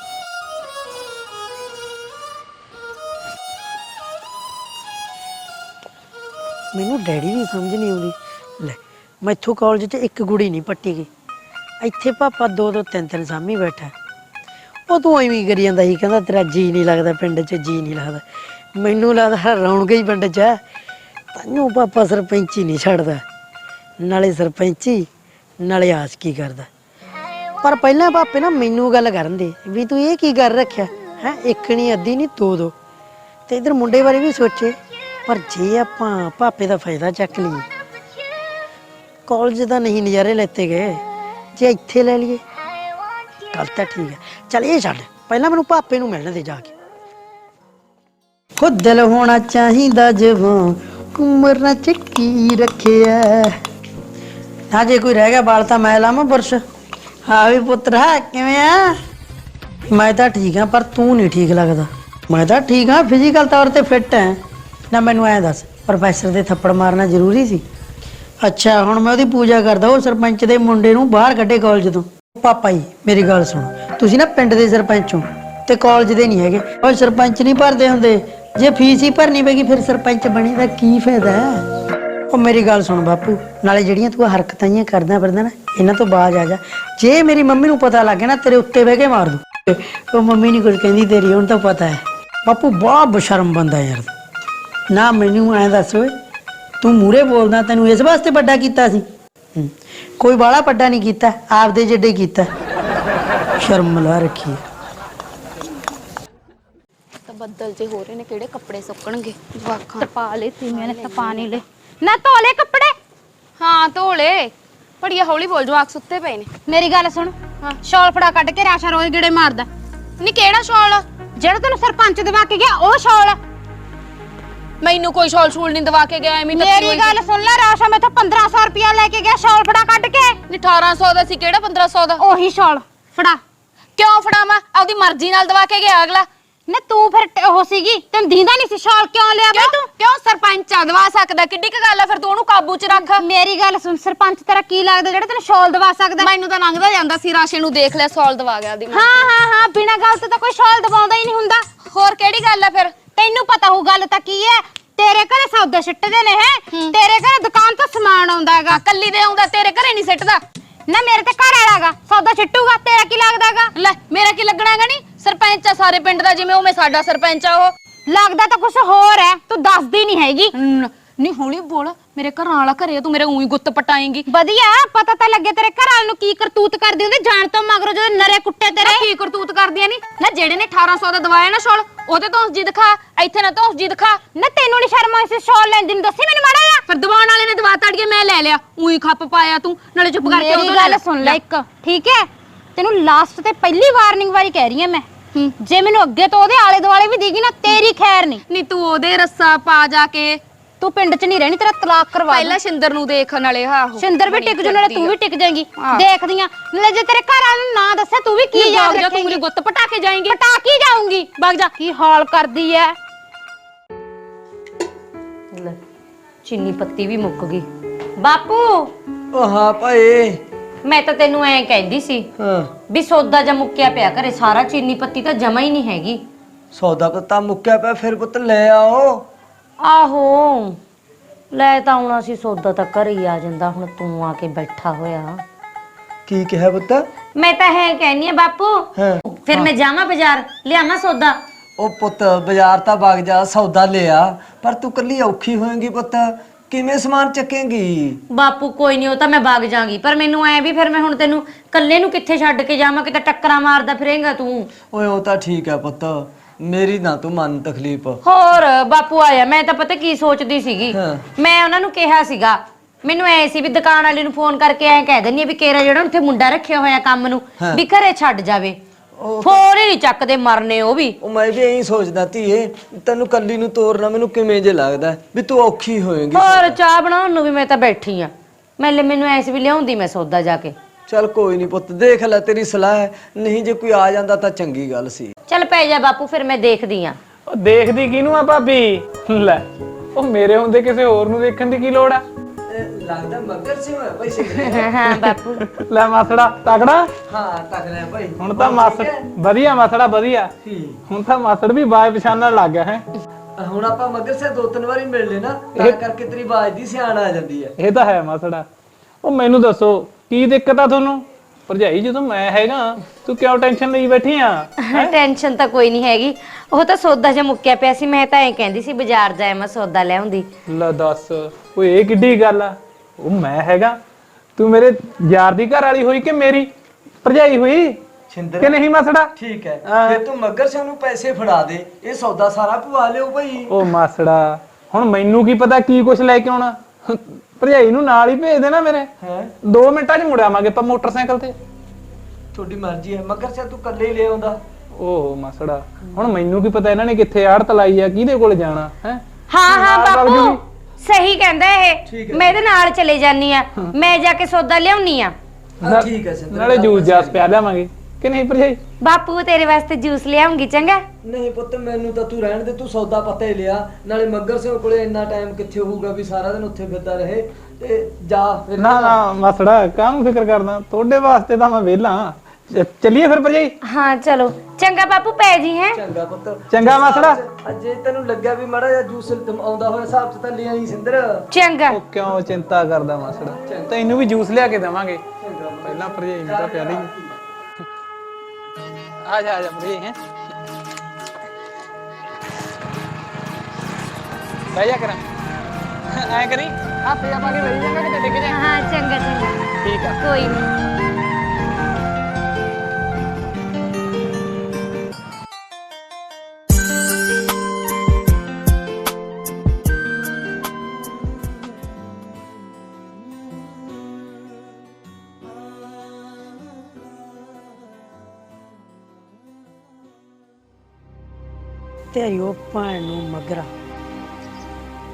ਮੈਨੂੰ ਡੈਡੀ ਦੀ ਸਮਝ ਨਹੀਂ ਆਉਂਦੀ। ਲੈ ਮੈਥੋਂ ਕਾਲਜ 'ਚ ਇੱਕ ਕੁੜੀ ਨਹੀਂ ਪੱਟੀ ਗਈ। ਇੱਥੇ ਪਾਪਾ ਦੋ ਦੋ ਤਿੰਨ ਤਿੰਨ ਸਾਹਮਣੇ ਬੈਠਾ। ਉਹ ਤੂੰ ਐਵੇਂ ਹੀ ਕਰੀ ਜਾਂਦਾ ਸੀ, ਕਹਿੰਦਾ ਤੇਰਾ ਜੀ ਨਹੀਂ ਲੱਗਦਾ, ਪਿੰਡ 'ਚ ਜੀ ਨਹੀਂ ਲੱਗਦਾ। ਮੈਨੂੰ ਲੱਗਦਾ ਰੌਣਕ ਹੀ ਪਿੰਡ 'ਚ ਹੈ ਤੈਨੂੰ ਪਾਪਾ ਸਰਪੰਚੀ ਨਹੀਂ ਛੱਡਦਾ, ਨਾਲੇ ਸਰਪੰਚੀ, ਨਾਲੇ ਆਸ ਕੀ ਕਰਦਾ। ਪਰ ਪਹਿਲਾਂ ਪਾਪੇ ਨਾ ਮੈਨੂੰ ਗੱਲ ਕਰਨ ਦੇ, ਵੀ ਤੂੰ ਇਹ ਕੀ ਕਰ ਰੱਖਿਆ? ਹੈ, ਇੱਕ ਨਹੀਂ ਅੱਧੀ ਨਹੀਂ ਦੋ ਦੋ। ਤੇ ਇਧਰ ਮੁੰਡੇ ਬਾਰੇ ਵੀ ਸੋਚੇ, ਪਰ ਜੇ ਆਪਾਂ ਪਾਪੇ ਦਾ ਫਾਇਦਾ ਚੱਕ ਲਈਏ ਕਾਲਜ ਦਾ ਨਹੀਂ ਨਜ਼ਾਰੇ ਲੈਤੇ ਗਏ, ਜੇ ਇੱਥੇ ਲੈ ਲਈਏ ਗੱਲ ਤਾਂ ਠੀਕ ਹੈ। ਚੱਲ ਇਹ ਛੱਡ, ਪਹਿਲਾਂ ਮੈਨੂੰ ਪਾਪੇ ਨੂੰ ਮਿਲਣ ਦੇ ਜਾ ਕੇ। ਖੁਦ ਦਿਲ ਹੋਣਾ ਚਾਹੀਦਾ ਜਵਾਂ ਉਮਰ ਚੱਕੀ ਰੱਖਿਆ। ਹਾਂ ਜੇ ਕੋਈ ਰਹਿ ਗਿਆ ਬਾਲ ਤਾਂ ਮੈਂ ਲਾਵਾਂ ਬੁਰਸ਼। ਹਾਂ ਵੀ ਪੁੱਤਰਾ, ਕਿਵੇਂ ਆ? ਮੈਂ ਤਾਂ ਠੀਕ ਆ ਪਰ ਤੂੰ ਨਹੀਂ ਠੀਕ ਲੱਗਦਾ। ਮੈਂ ਤਾਂ ਠੀਕ ਆ ਫਿਜ਼ੀਕਲ ਤੌਰ ਤੇ ਫਿੱਟ ਹਾਂ। ਨਾ ਮੈਨੂੰ ਐ ਦੱਸ ਪ੍ਰੋਫੈਸਰ ਦੇ ਥੱਪੜ ਮਾਰਨਾ ਜ਼ਰੂਰੀ ਸੀ? ਅੱਛਾ, ਹੁਣ ਮੈਂ ਉਹਦੀ ਪੂਜਾ ਕਰਦਾ, ਉਹ ਸਰਪੰਚ ਦੇ ਮੁੰਡੇ ਨੂੰ ਬਾਹਰ ਕੱਢੇ ਕਾਲਜ ਤੋਂ। ਪਾਪਾ ਜੀ, ਮੇਰੀ ਗੱਲ ਸੁਣੋ। ਤੁਸੀਂ ਨਾ ਪਿੰਡ ਦੇ ਸਰਪੰਚ ਹੋ ਤੇ ਕਾਲਜ ਦੇ ਨਹੀਂ ਹੈਗੇ। ਉਹ ਸਰਪੰਚ ਨਹੀਂ ਭਰਦੇ ਹੁੰਦੇ। ਜੇ ਫੀਸ ਹੀ ਭਰਨੀ ਪੈਗੀ ਫਿਰ ਸਰਪੰਚ ਬਣੇ ਦਾ ਕੀ ਫਾਇਦਾ ਹੈ? ਉਹ ਮੇਰੀ ਗੱਲ ਸੁਣ ਬਾਪੂ। ਨਾਲੇ ਜਿਹੜੀਆਂ ਤੂੰ ਆਹ ਹਰਕਤਾਂ ਜਿਹੀਆਂ ਕਰਦਾ ਫਿਰਦਾ ਨਾ, ਇਹਨਾਂ ਤੋਂ ਬਾਜ ਆ ਜਾ। ਜੇ ਮੇਰੀ ਮੰਮੀ ਨੂੰ ਪਤਾ ਲੱਗ ਗਿਆ ਨਾ, ਤੇਰੇ ਉੱਤੇ ਬਹਿ ਕੇ ਮਾਰ ਦੂ। ਉਹ ਮੰਮੀ ਨਹੀਂ ਕੁਝ ਕਹਿੰਦੀ, ਤੇਰੀ ਹੁਣ ਤਾਂ ਪਤਾ ਹੈ। ਬਾਪੂ, ਬਹੁਤ ਬਸ਼ਰਮ ਬੰਦਾ ਯਾਰ। ਨਾ ਮੈਨੂੰ ਐਂ ਦੱਸ ਓਏ, ਤੂੰ ਮੂਰੇ ਬੋਲਦਾ, ਤੈਨੂੰ ਇਸ ਵਾਸਤੇ ਵੱਡਾ ਕੀਤਾ ਸੀ। ਹੂੰ। ਕੋਈ ਬਾਲਾ ਵੱਡਾ ਨਹੀਂ ਕੀਤਾ ਆਪਦੇ ਜਿੱਡੇ ਕੀਤਾ। ਸ਼ਰਮ ਲਾ ਰੱਖੀ ਹੈ। ਤਾਂ ਬੱਦਲ ਜੇ ਹੋ ਰਹੇ ਨੇ ਕਿਹੜੇ ਕੱਪੜੇ ਸੁੱਕਣਗੇ? ਜਵਾਖਾਂ ਪਾ ਲੈ ਤੀਵੀਆਂ ਨੇ ਤਾਂ ਪਾ ਨਹੀਂ ਲੈ ਨਾ ਧੋਲੇ ਕੱਪੜੇ। ਹਾਂ ਧੋਲੇ। ਬੜੀਆ ਹੌਲੀ ਬੋਲ ਜਵਾਕ ਸੁੱਤੇ ਪਏ ਨੇ। ਮੇਰੀ ਗੱਲ ਸੁਣ। ਸ਼ਾਲ ਫੜਾ ਕੱਢ ਕੇ ਰਾਸ਼ਾ ਰੋਜ਼ ਗੇੜੇ ਮਾਰਦਾ। ਨੀ ਕਿਹੜਾ ਸ਼ਾਲ? ਜਿਹੜਾ ਤੈਨੂੰ ਸਰਪੰਚ ਦਵਾ ਕੇ ਗਿਆ ਉਹ ਸ਼ਾਲ। ਮੈਨੂੰ ਕੋਈ ਸ਼ਾਲ ਸ਼ੂਲ ਨਹੀਂ ਦਵਾ ਕੇ ਗਿਆ ਐਵੇਂ ਤਾਂ ਮੇਰੀ ਗੱਲ ਸੁਣ ਲੈ ਰਾਸ਼ਾ ਮੈਥੋਂ 1500 ਰੁਪਇਆ ਲੈ ਕੇ ਗਿਆ ਸ਼ਾਲ ਫੜਾ ਕੱਢ ਕੇ। ਨੀ 1800 ਦਾ ਸੀ ਕਿਹੜਾ 1500 ਦਾ? ਉਹੀ ਸ਼ਾਲ ਫੜਾ। ਕਿਉਂ ਫੜਾਵਾਂ? ਆਪਦੀ ਮਰਜ਼ੀ ਨਾਲ ਦਵਾ ਕੇ ਗਿਆ ਅਗਲਾ। ਨਾ ਤੂੰ ਫਿਰ ਟ- ਉਹ ਸੀਗੀ ਤੈਨੂੰ ਦੀਂਦਾ ਨਹੀਂ ਸੀ ਸ਼ਾਲ ਕਿਉਂ ਲਿਆ ਬਈ ਤੂੰ? ਕਿਉਂ ਸਰਪੰਚ ਆ ਦਵਾ ਸਕਦਾ ਕਿੱਡੀ ਕੁ ਗੱਲ ਆ ਫਿਰ ਤੂੰ ਉਹਨੂੰ ਕਾਬੂ 'ਚ ਰੱਖ। ਮੇਰੀ ਗੱਲ ਸੁਣ ਸਰਪੰਚ ਤੇਰਾ ਕੀ ਲੱਗਦਾ ਜਿਹੜਾ ਤੈਨੂੰ ਸ਼ਾਲ ਦਵਾ ਸਕਦਾ? ਮੈਨੂੰ ਤਾਂ ਲੰਘਦਾ ਜਾਂਦਾ ਸੀ ਰਾਸ਼ੇ ਨੂੰ ਦੇਖ ਲਿਆ ਸ਼ਾਲ ਦਵਾ ਗਿਆ ਉਹਦੀ ਹਾਂ ਹਾਂ ਹਾਂ ਬਿਨਾਂ ਗੱਲ ਤੋਂ ਤਾਂ ਕੋਈ ਸ਼ਾਲ ਦਵਾਉਂਦਾ ਹੀ ਨਹੀਂ ਹੁੰਦਾ। ਹੋਰ ਕਿਹੜੀ ਗੱਲ ਆ ਫਿਰ? ਤੈਨੂੰ ਪਤਾ ਹੋਊ ਗੱਲ ਤਾਂ ਕੀ ਹੈ ਤੇਰੇ ਘਰੇ ਸੌਦੇ ਸਿੱਟਦੇ ਨੇ ਹੈ? ਤੇਰੇ ਘਰੇ ਦੁਕਾਨ ਤੋਂ ਸਮਾਨ ਆਉਂਦਾ ਹੈਗਾ ਕੱਲੀ ਦੇ ਆਉਂਦਾ ਤੇਰੇ ਘਰੇ ਨਹੀਂ ਸਿੱਟਦਾ। ਨਾ ਮੇਰੇ ਤੇ ਘਰ ਵਾਲਾਗਾ ਸੌਦਾ ਸਿੱਟੂਗਾ ਤੇਰਾ ਕੀ ਲੱਗਦਾਗਾ ਲੈ ਮੇਰਾ ਕੀ ਲੱਗਣਾਗਾ ਨਹੀਂ ਸਰਪੰਚ ਆ ਸਾਰੇ ਪਿੰਡ ਦਾ ਜਿਵੇਂ ਉਵੇਂ ਸਾਡਾ ਸਰਪੰਚ ਆ ਉਹ। ਲੱਗਦਾ ਤਾਂ ਕੁਝ ਹੋਰ ਹੈ ਤੂੰ ਦੱਸਦੀ ਨਹੀਂ ਹੈਗੀ। ਨਹੀਂ ਹੌਲੀ ਬੋਲ ਮੇਰੇ ਘਰ ਵਾਲਾ ਘਰੇ ਆ, ਤੂੰ ਮੇਰੇ ਉਹੀ ਗੁੱਤ ਪਟਾਏਂਗੀ। ਵਧੀਆ ਪਤਾ ਤਾਂ ਲੱਗੇ ਤੇਰੇ ਘਰ ਵਾਲ ਨੂੰ ਕੀ ਕਰਤੂਤ ਕਰਦੀ ਹੁੰਦੀ ਜਾਣ ਤੋਂ ਮਗਰੋਂ ਜਦੋਂ ਨਰੇ ਕੁੱਟੇ ਤੇਰੇ। ਕੀ ਕਰਤੂਤ ਕਰਦੀਆਂ ਨਹੀਂ ਨਾ? ਜਿਹੜੇ ਨੇ 1800 ਦਾ ਦਵਾਇਆ ਨਾ ਸ਼ਾਲ ਉਹਦੇ ਤੋਂ ਜੀ ਦਿਖਾ ਇੱਥੇ ਨਾ ਤੋਂ ਜੀ ਦਿਖਾ। ਨਾ ਤੈਨੂੰ ਨਹੀਂ ਸ਼ਰਮ ਆਈ ਸੀ ਸ਼ਾਲ ਲੈਂਦੀ ਨੂੰ ਦੱਸੀ ਮੈਨੂੰ ਮਾੜਾ ਜਿਹਾ? ਫਿਰ ਦਵਾਉਣ ਵਾਲੇ ਨੇ ਦਵਾ ਤੜ ਕੇ ਮੈਂ ਲੈ ਲਿਆ ਉਹੀ ਖੱਪ ਪਾਇਆ ਤੂੰ ਨਾਲੇ ਚੁੱਪ ਕਰਕੇ ਮੇਰੀ ਲੈ ਗੱਲ ਸੁਣ ਲੈ ਇੱਕ ਠੀਕ ਹੈ? ਤੈਨੂੰ ਲਾਸਟ ਤੇ ਪਹਿਲੀ ਵਾਰਨਿੰਗ ਵਾਰੀ ਕਹਿ ਰਹੀ ਹਾਂ ਮੈਂ। ਜੇ ਮੈਨੂੰ ਅੱਗੇ ਤੋਂ ਉਹਦੇ ਆਲੇ ਦੁਆਲੇ ਵੀ ਦੇਗੀ ਨਾ ਤੇਰੀ ਖੈਰ ਨਹੀਂ ਨਹੀਂ ਤੂੰ ਉਹਦੇ ਰੱਸਾ ਪਾ ਜਾ ਕੇ ਤੂੰ ਪਿੰਡ 'ਚ ਨਹੀਂ ਰਹਿਣੀ ਤੇਰਾ ਤਲਾਕ ਕਰਵਾ। ਪਹਿਲਾਂ ਸ਼ਿੰਦਰ ਨੂੰ ਦੇਖ ਨਾਲੇ ਆਹੋ। ਸ਼ਿੰਦਰ ਵੀ ਟਿਕ ਜੂ ਨਾਲੇ ਤੂੰ ਵੀ ਟਿਕ ਜਾਏਗੀ। ਦੇਖਦੀਆਂ। ਨਾਲੇ ਜੇ ਤੇਰੇ ਘਰ ਵਾਲੇ ਨੂੰ ਨਾ ਦੱਸਿਆ ਤੂੰ ਵੀ ਕੀ ਯਾਦ ਜਾ ਤੂੰ ਮੇਰੇ ਰੱਖੇਂਗੀ ਗੁੱਤ ਪਟਾ ਕੇ ਜਾਏਂਗੀ। ਪਟਾ ਕੀ ਜਾਊਂਗੀ। ਵਗ ਜਾ। ਕੀ ਹਾਲ ਕਰਦੀ ਐ? ਲੈ ਚੀਨੀ ਪੱਤੀ ਵੀ ਮੁੱਕ ਗਈ। ਬਾਪੂ! ਉਹ ਹਾਂ ਭਾਈ। ਮੈਂ ਤਾਂ ਤੈਨੂੰ ਐਂ ਕਹਿੰਦੀ ਸੀ ਹਾਂ। ਵੀ ਸੌਦਾ ਜਾਂ ਮੁੱਕਿਆ ਪਿਆ ਘਰੇ ਸਾਰਾ ਚੀਨੀ ਪੱਤੀ ਤਾਂ ਜਮਾ ਹੀ ਨਹੀਂ ਹੈਗੀ। ਸੌਦਾ ਪੱਤਾ ਮੁੱਕਿਆ ਪਿਆ ਫਿਰ ਪੁੱਤ ਲੈ ਆਓ। ਆਹੋ ਲੈ ਤਾਂ ਆਉਣਾ ਸੀ ਸੌਦਾ ਤਾਂ ਘਰੇ ਹੀ ਆ ਜਾਂਦਾ ਹੁਣ ਤੂੰ ਆ ਕੇ ਬੈਠਾ ਹੋਇਆ। ਕੀ ਕਿਹਾ ਪੁੱਤ? ਮੈਂ ਤਾਂ ਹੈ ਕਹਿੰਨੀ ਆ ਬਾਪੂ ਹਾਂ। ਫਿਰ ਮੈਂ ਜਾਵਾਂ ਬਾਜ਼ਾਰ ਲਿਆਵਾਂ ਸੌਦਾ। ਉਹ ਪੁੱਤ ਬਾਜ਼ਾਰ ਤਾਂ ਵਗ ਜਾ ਸੌਦਾ ਲਿਆ ਪਰ ਤੂੰ ਕੱਲੀ ਔਖੀ ਹੋਏਂਗੀ ਪੁੱਤ। ਕਿਵੇਂ ਸਮਾਨ ਚੱਕੇਂਗੀ? ਬਾਪੂ ਕੋਈ ਨਹੀਂ ਉਹ ਤਾਂ ਮੈਂ ਵਗ ਜਾਗੀ ਪਰ ਮੈਨੂੰ ਐ ਵੀ ਫਿਰ ਮੈਂ ਹੁਣ ਤੈਨੂੰ ਇਕੱਲੇ ਨੂੰ ਕਿੱਥੇ ਛੱਡ ਕੇ ਜਾਵਾਂ ਕਿਤੇ ਟੱਕਰਾਂ ਮਾਰਦਾ ਫਿਰੇਂਗਾ ਤੂੰ। ਓਏ ਉਹ ਤਾਂ ਠੀਕ ਹੈ ਪੁੱਤ। ਮੇਰੀ ਨਾ ਤੂੰ ਮਨ ਤਕਲੀਫ। ਹੋਰ ਬਾਪੂ ਆਇਆ ਮੈਂ ਤਾਂ ਪਤਾ ਕੀ ਸੋਚਦੀ ਸੀਗੀ? ਹਾਂ। ਮੈਂ ਉਹਨਾਂ ਨੂੰ ਕਿਹਾ ਸੀਗਾ ਮੈਨੂੰ ਐ ਸੀ ਵੀ ਦੁਕਾਨ ਵਾਲੇ ਨੂੰ ਫੋਨ ਕਰਕੇ ਐ ਕਹਿ ਦਿੰਨੀ ਆ ਵੀ ਕੇਰਾ ਜਿਹੜਾ ਉੱਥੇ ਮੁੰਡਾ ਰੱਖਿਆ ਹੋਇਆ ਕੰਮ ਨੂੰ ਵੀ ਘਰੇ ਛੱਡ ਜਾਵੇ। ਫੋਨ ਹੀ ਨਹੀਂ ਚੱਕਦੇ ਮਰਨੇ ਉਹ ਵੀ। ਉਹ ਮੈਂ ਵੀ ਇਹੀ ਸੋਚਦਾ ਧੀਏ ਤੈਨੂੰ ਕੱਲੀ ਨੂੰ ਤੋਰਨਾ ਮੈਨੂੰ ਕਿਵੇਂ ਜੇ ਲੱਗਦਾ ਹੈ ਵੀ ਤੂੰ ਔਖੀ ਹੋਏਂਗੀ। ਹੋਰ ਚਾਹ ਬਣਾਉਣ ਨੂੰ ਵੀ ਮੈਂ ਤਾਂ ਬੈਠੀ ਆ। ਮੈਲੇ ਮੈਨੂੰ ਐਸ ਵੀ ਲਿਆਉਂਦੀ ਮੈਂ ਸੌਦਾ ਜਾ ਕੇ। ਚੱਲ ਕੋਈ ਨਹੀਂ ਪੁੱਤ ਦੇਖ ਲੈ ਤੇਰੀ ਸਲਾਹ ਹੈ ਨਹੀਂ ਜੇ ਕੋਈ ਆ ਜਾਂਦਾ ਤਾਂ ਚੰਗੀ ਗੱਲ ਸੀ। ਚੱਲ ਪੈ ਜਾ ਬਾਪੂ ਫਿਰ ਮੈਂ ਦੇਖਦੀ ਆ। ਉਹ ਦੇਖਦੀ ਕਿਹਨੂੰ ਆ ਭਾਬੀ? ਲੈ ਉਹ ਮੇਰੇ ਹੁੰਦੇ ਕਿਸੇ ਹੋਰ ਨੂੰ ਦੇਖਣ ਦੀ ਕੀ ਲੋੜ ਆ? ਲੱਗਦਾ ਮਗਰ ਸੀ ਹੋਇਆ ਭਾਈ ਹਾਂ ਬਾਪੂ। ਲੈ ਮਾਸੜਾ ਤਗੜਾ ਹਾਂ ਤੱਕ ਲੈ ਭਾਈ। ਹੁਣ ਤਾਂ ਮਾਸੜ ਵਧੀਆ ਮਾਸੜਾ ਵਧੀਆ। ਹੁਣ ਤਾਂ ਮਾਸੜ ਵੀ ਬਾਏ ਪਛਾਣਨ ਲੱਗ ਗਿਆ ਹੈ। ਹੁਣ ਆਪਾਂ ਮਗਰ ਸੇ ਦੋ ਤਿੰਨ ਵਾਰੀ ਮਿਲ ਲੈਣਾ ਤਾਂ ਕਰਕੇ ਤੇਰੀ ਆਵਾਜ਼ ਦੀ ਸਿਆਣ ਆ ਜਾਂਦੀ ਹੈ। ਇਹ ਤਾਂ ਹੈ ਮਾਸੜਾ। ਉਹ ਮੈਨੂੰ ਦੱਸੋ ਕੀ ਦਿੱਕਤ ਆ ਤੁਹਾਨੂੰ? ਭਰਜਾਈ ਜਦੋਂ ਮੈਂ ਹੈਗਾ ਤੂੰ ਕਿਉਂ ਟੈਨਸ਼ਨ ਲਈ ਬੈਠੀ ਆ? ਟੈਨਸ਼ਨ ਤਾਂ ਕੋਈ ਨਹੀਂ ਹੈਗੀ। ਉਹ ਤਾਂ ਸੌਦਾ ਜਿਹਾ ਮੁੱਕਿਆ ਪਿਆ ਸੀ ਮੈਂ ਤਾਂ ਐਂ ਕਹਿੰਦੀ ਸੀ ਬਾਜ਼ਾਰ ਜਾਏ ਮੈਂ ਸੌਦਾ ਲਿਆਉਂਦੀ ਲੈ ਦੱਸ ਓਏ ਇਹ ਕਿੱਡੀ ਗੱਲ ਆ? ਉਹ ਮੈਂ ਹੈਗਾ ਤੂੰ ਮੇਰੇ ਯਾਰ ਦੀ ਘਰ ਵਾਲੀ ਹੋਈ ਕਿ ਮੇਰੀ? ਭਰਜਾਈ ਹੋਈ? ਛਿੰਦਰ ਕਿ ਨਹੀਂ ਮਾਸੜਾ? ਠੀਕ ਹੈ। ਫਿਰ ਤੂੰ ਮਗਰ ਸੇ ਉਹਨੂੰ ਪੈਸੇ ਫੜਾ ਦੇ ਇਹ ਸੌਦਾ ਸਾਰਾ ਪਵਾ ਲਿਓ ਭਾਈ। ਉਹ ਮਾਸੜਾ ਹੁਣ ਮੈਨੂੰ ਕੀ ਪਤਾ ਕੀ ਕੁਛ ਲੈ ਕੇ ਆਉਣਾ? ਭਰਜਾਈ ਨੂੰ ਨਾਲ ਹੀ ਭੇਜ ਦੇਣਾ ਮੇਰੇ। ਹੈ? 2 ਮਿੰਟਾਂ 'ਚ ਮੁੜ ਆਵਾਂਗੇ ਆਪਾਂ ਮੋਟਰਸਾਈਕਲ ਤੇ। ਤੁਹਾਡੀ ਮਰਜ਼ੀ ਹੈ ਮਗਰ ਸੇ ਤੂੰ ਇਕੱਲੇ ਹੀ ਲੈ ਆਉਂਦਾ। ਓਹ ਮਾਸੜਾ। ਹੁਣ ਮੈਨੂੰ ਕੀ ਪਤਾ ਇਹਨਾਂ ਨੇ ਕਿੱਥੇ ਆੜਤ ਲਾਈ ਆ ਕਿਹਦੇ ਕੋਲ ਜਾਣਾ ਹੈ? ਹਾਂ ਹਾਂ ਨਾਲ ਬਾਪੂ। ਸਹੀ ਕਹਿੰਦਾ ਇਹ। ਮੈਂ ਇਹਦੇ ਨਾਲ ਚਲੇ ਜਾਨੀ ਆ। ਮੈਂ ਜਾ ਕੇ ਸੌਦਾ ਲਿਆਉਣੀ ਆ। ਹਾਂ, ਠੀਕ ਹੈ ਸਿੰਦਰ ਨਾਲੇ ਜੂਸ ਜਾਸ ਪਿਆ ਲਿਆਵਾਂਗੇ। ਕਿ ਨਹੀਂ ਭਰਜਾਈ? ਬਾਪੂ ਤੇਰੇ ਵਾਸਤੇ ਜੂਸ ਲਿਆਉਂਗੀ ਚੰਗਾ? ਨਹੀਂ ਪੁੱਤ ਮੈਨੂੰ ਤਾਂ ਤੂੰ ਰਹਿਣ ਦੇ ਤੂੰ ਸੌਦਾ ਪਤਾ ਹੀ ਲਿਆ। ਨਾਲੇ ਮੱਗਰ ਸਿੰਘ ਕੋਲੇ ਇੰਨਾ ਟਾਈਮ ਕਿੱਥੇ ਹੋਊਗਾ ਵੀ ਸਾਰਾ ਦਿਨ ਉੱਥੇ ਫਿਰਦਾ ਰਹੇ? ਤੇ ਜਾ ਫਿਰ ਨਾ ਨਾ ਮਾਸੜਾ ਕਾਹਨੂੰ ਫਿਕਰ ਕਰਦਾ? ਤੁਹਾਡੇ ਵਾਸਤੇ ਤਾਂ ਮੈਂ ਵਿਹਲਾ ਚ- ਚੱਲੀਏ ਫਿਰ ਭਰਜਾਈ? ਹਾਂ ਚਲੋ। ਚੰਗਾ ਬਾਪੂ ਪੈ ਜੀ ਹੈ? ਚੰਗਾ ਪੁੱਤ। ਚੰਗਾ ਮਾਸੜਾ। ਅਜੇ ਤੈਨੂੰ ਲੱਗਿਆ ਵੀ ਮਾੜਾ ਜਿਹਾ ਜੂਸ ਤੁਮ ਆਉਂਦਾ ਹੋਇਆ ਹਿਸਾਬ ਚ ਤਾਂ ਲਿਆ ਨਹੀਂ ਸਿੰਦਰ। ਚੰਗਾ। ਉਹ ਕਿਉਂ ਚਿੰਤਾ ਕਰਦਾ ਮਾਸੜਾ? ਤੈਨੂੰ ਵੀ ਜੂਸ ਲਿਆ ਕੇ ਦੇਵਾਂਗੇ। ਪਹਿਲਾਂ ਭਰਜਾਈ ਨੂੰ ਤਾਂ ਪਿਆ ਲਈ ਆ ਜਾ ਆ ਜਾ ਭਰਜਾਈ ਹੈ। ਬਹਿ ਜਾ ਕਰਾਂ। ਐ ਕਰੀ ਹੱਥ ਜਾ ਪਾ ਕੇ ਬਹਿ ਜਾਗਾ ਕਿਤੇ ਡਿੱਗ ਜਾ ਹਾਂ ਚੰਗਾ ਚੰਗਾ। ਠੀਕ ਆ। ਕੋਈ ਨਹੀਂ ਤੇਰੀ ਭੈਣ ਨੂੰ ਮਗਰਾ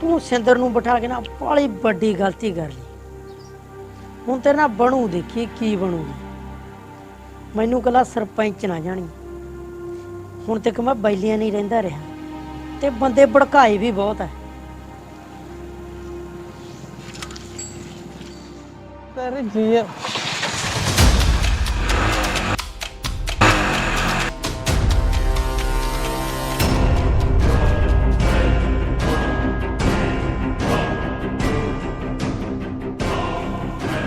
ਤੂੰ ਸਿੰਦਰ ਨੂੰ ਬਿਠਾ ਕੇ ਨਾ ਬਾਲੀ ਵੱਡੀ ਗਲਤੀ ਕਰ ਲਈ। ਹੁਣ ਤੇਰੇ ਨਾਲ ਬਣੂ ਦੇਖੀ ਕੀ ਬਣੂਗੀ। ਮੈਨੂੰ ਕੱਲਾ ਸਰਪੰਚ ਨਾ ਜਾਣੀ। ਹੁਣ ਤੱਕ ਮੈਂ ਬੈਲੀਆਂ ਨਹੀਂ ਰਹਿੰਦਾ ਰਿਹਾ। ਤੇ ਬੰਦੇ ਭੜਕਾਏ ਵੀ ਬਹੁਤ ਐ ਤੇਰੇ ਜੀ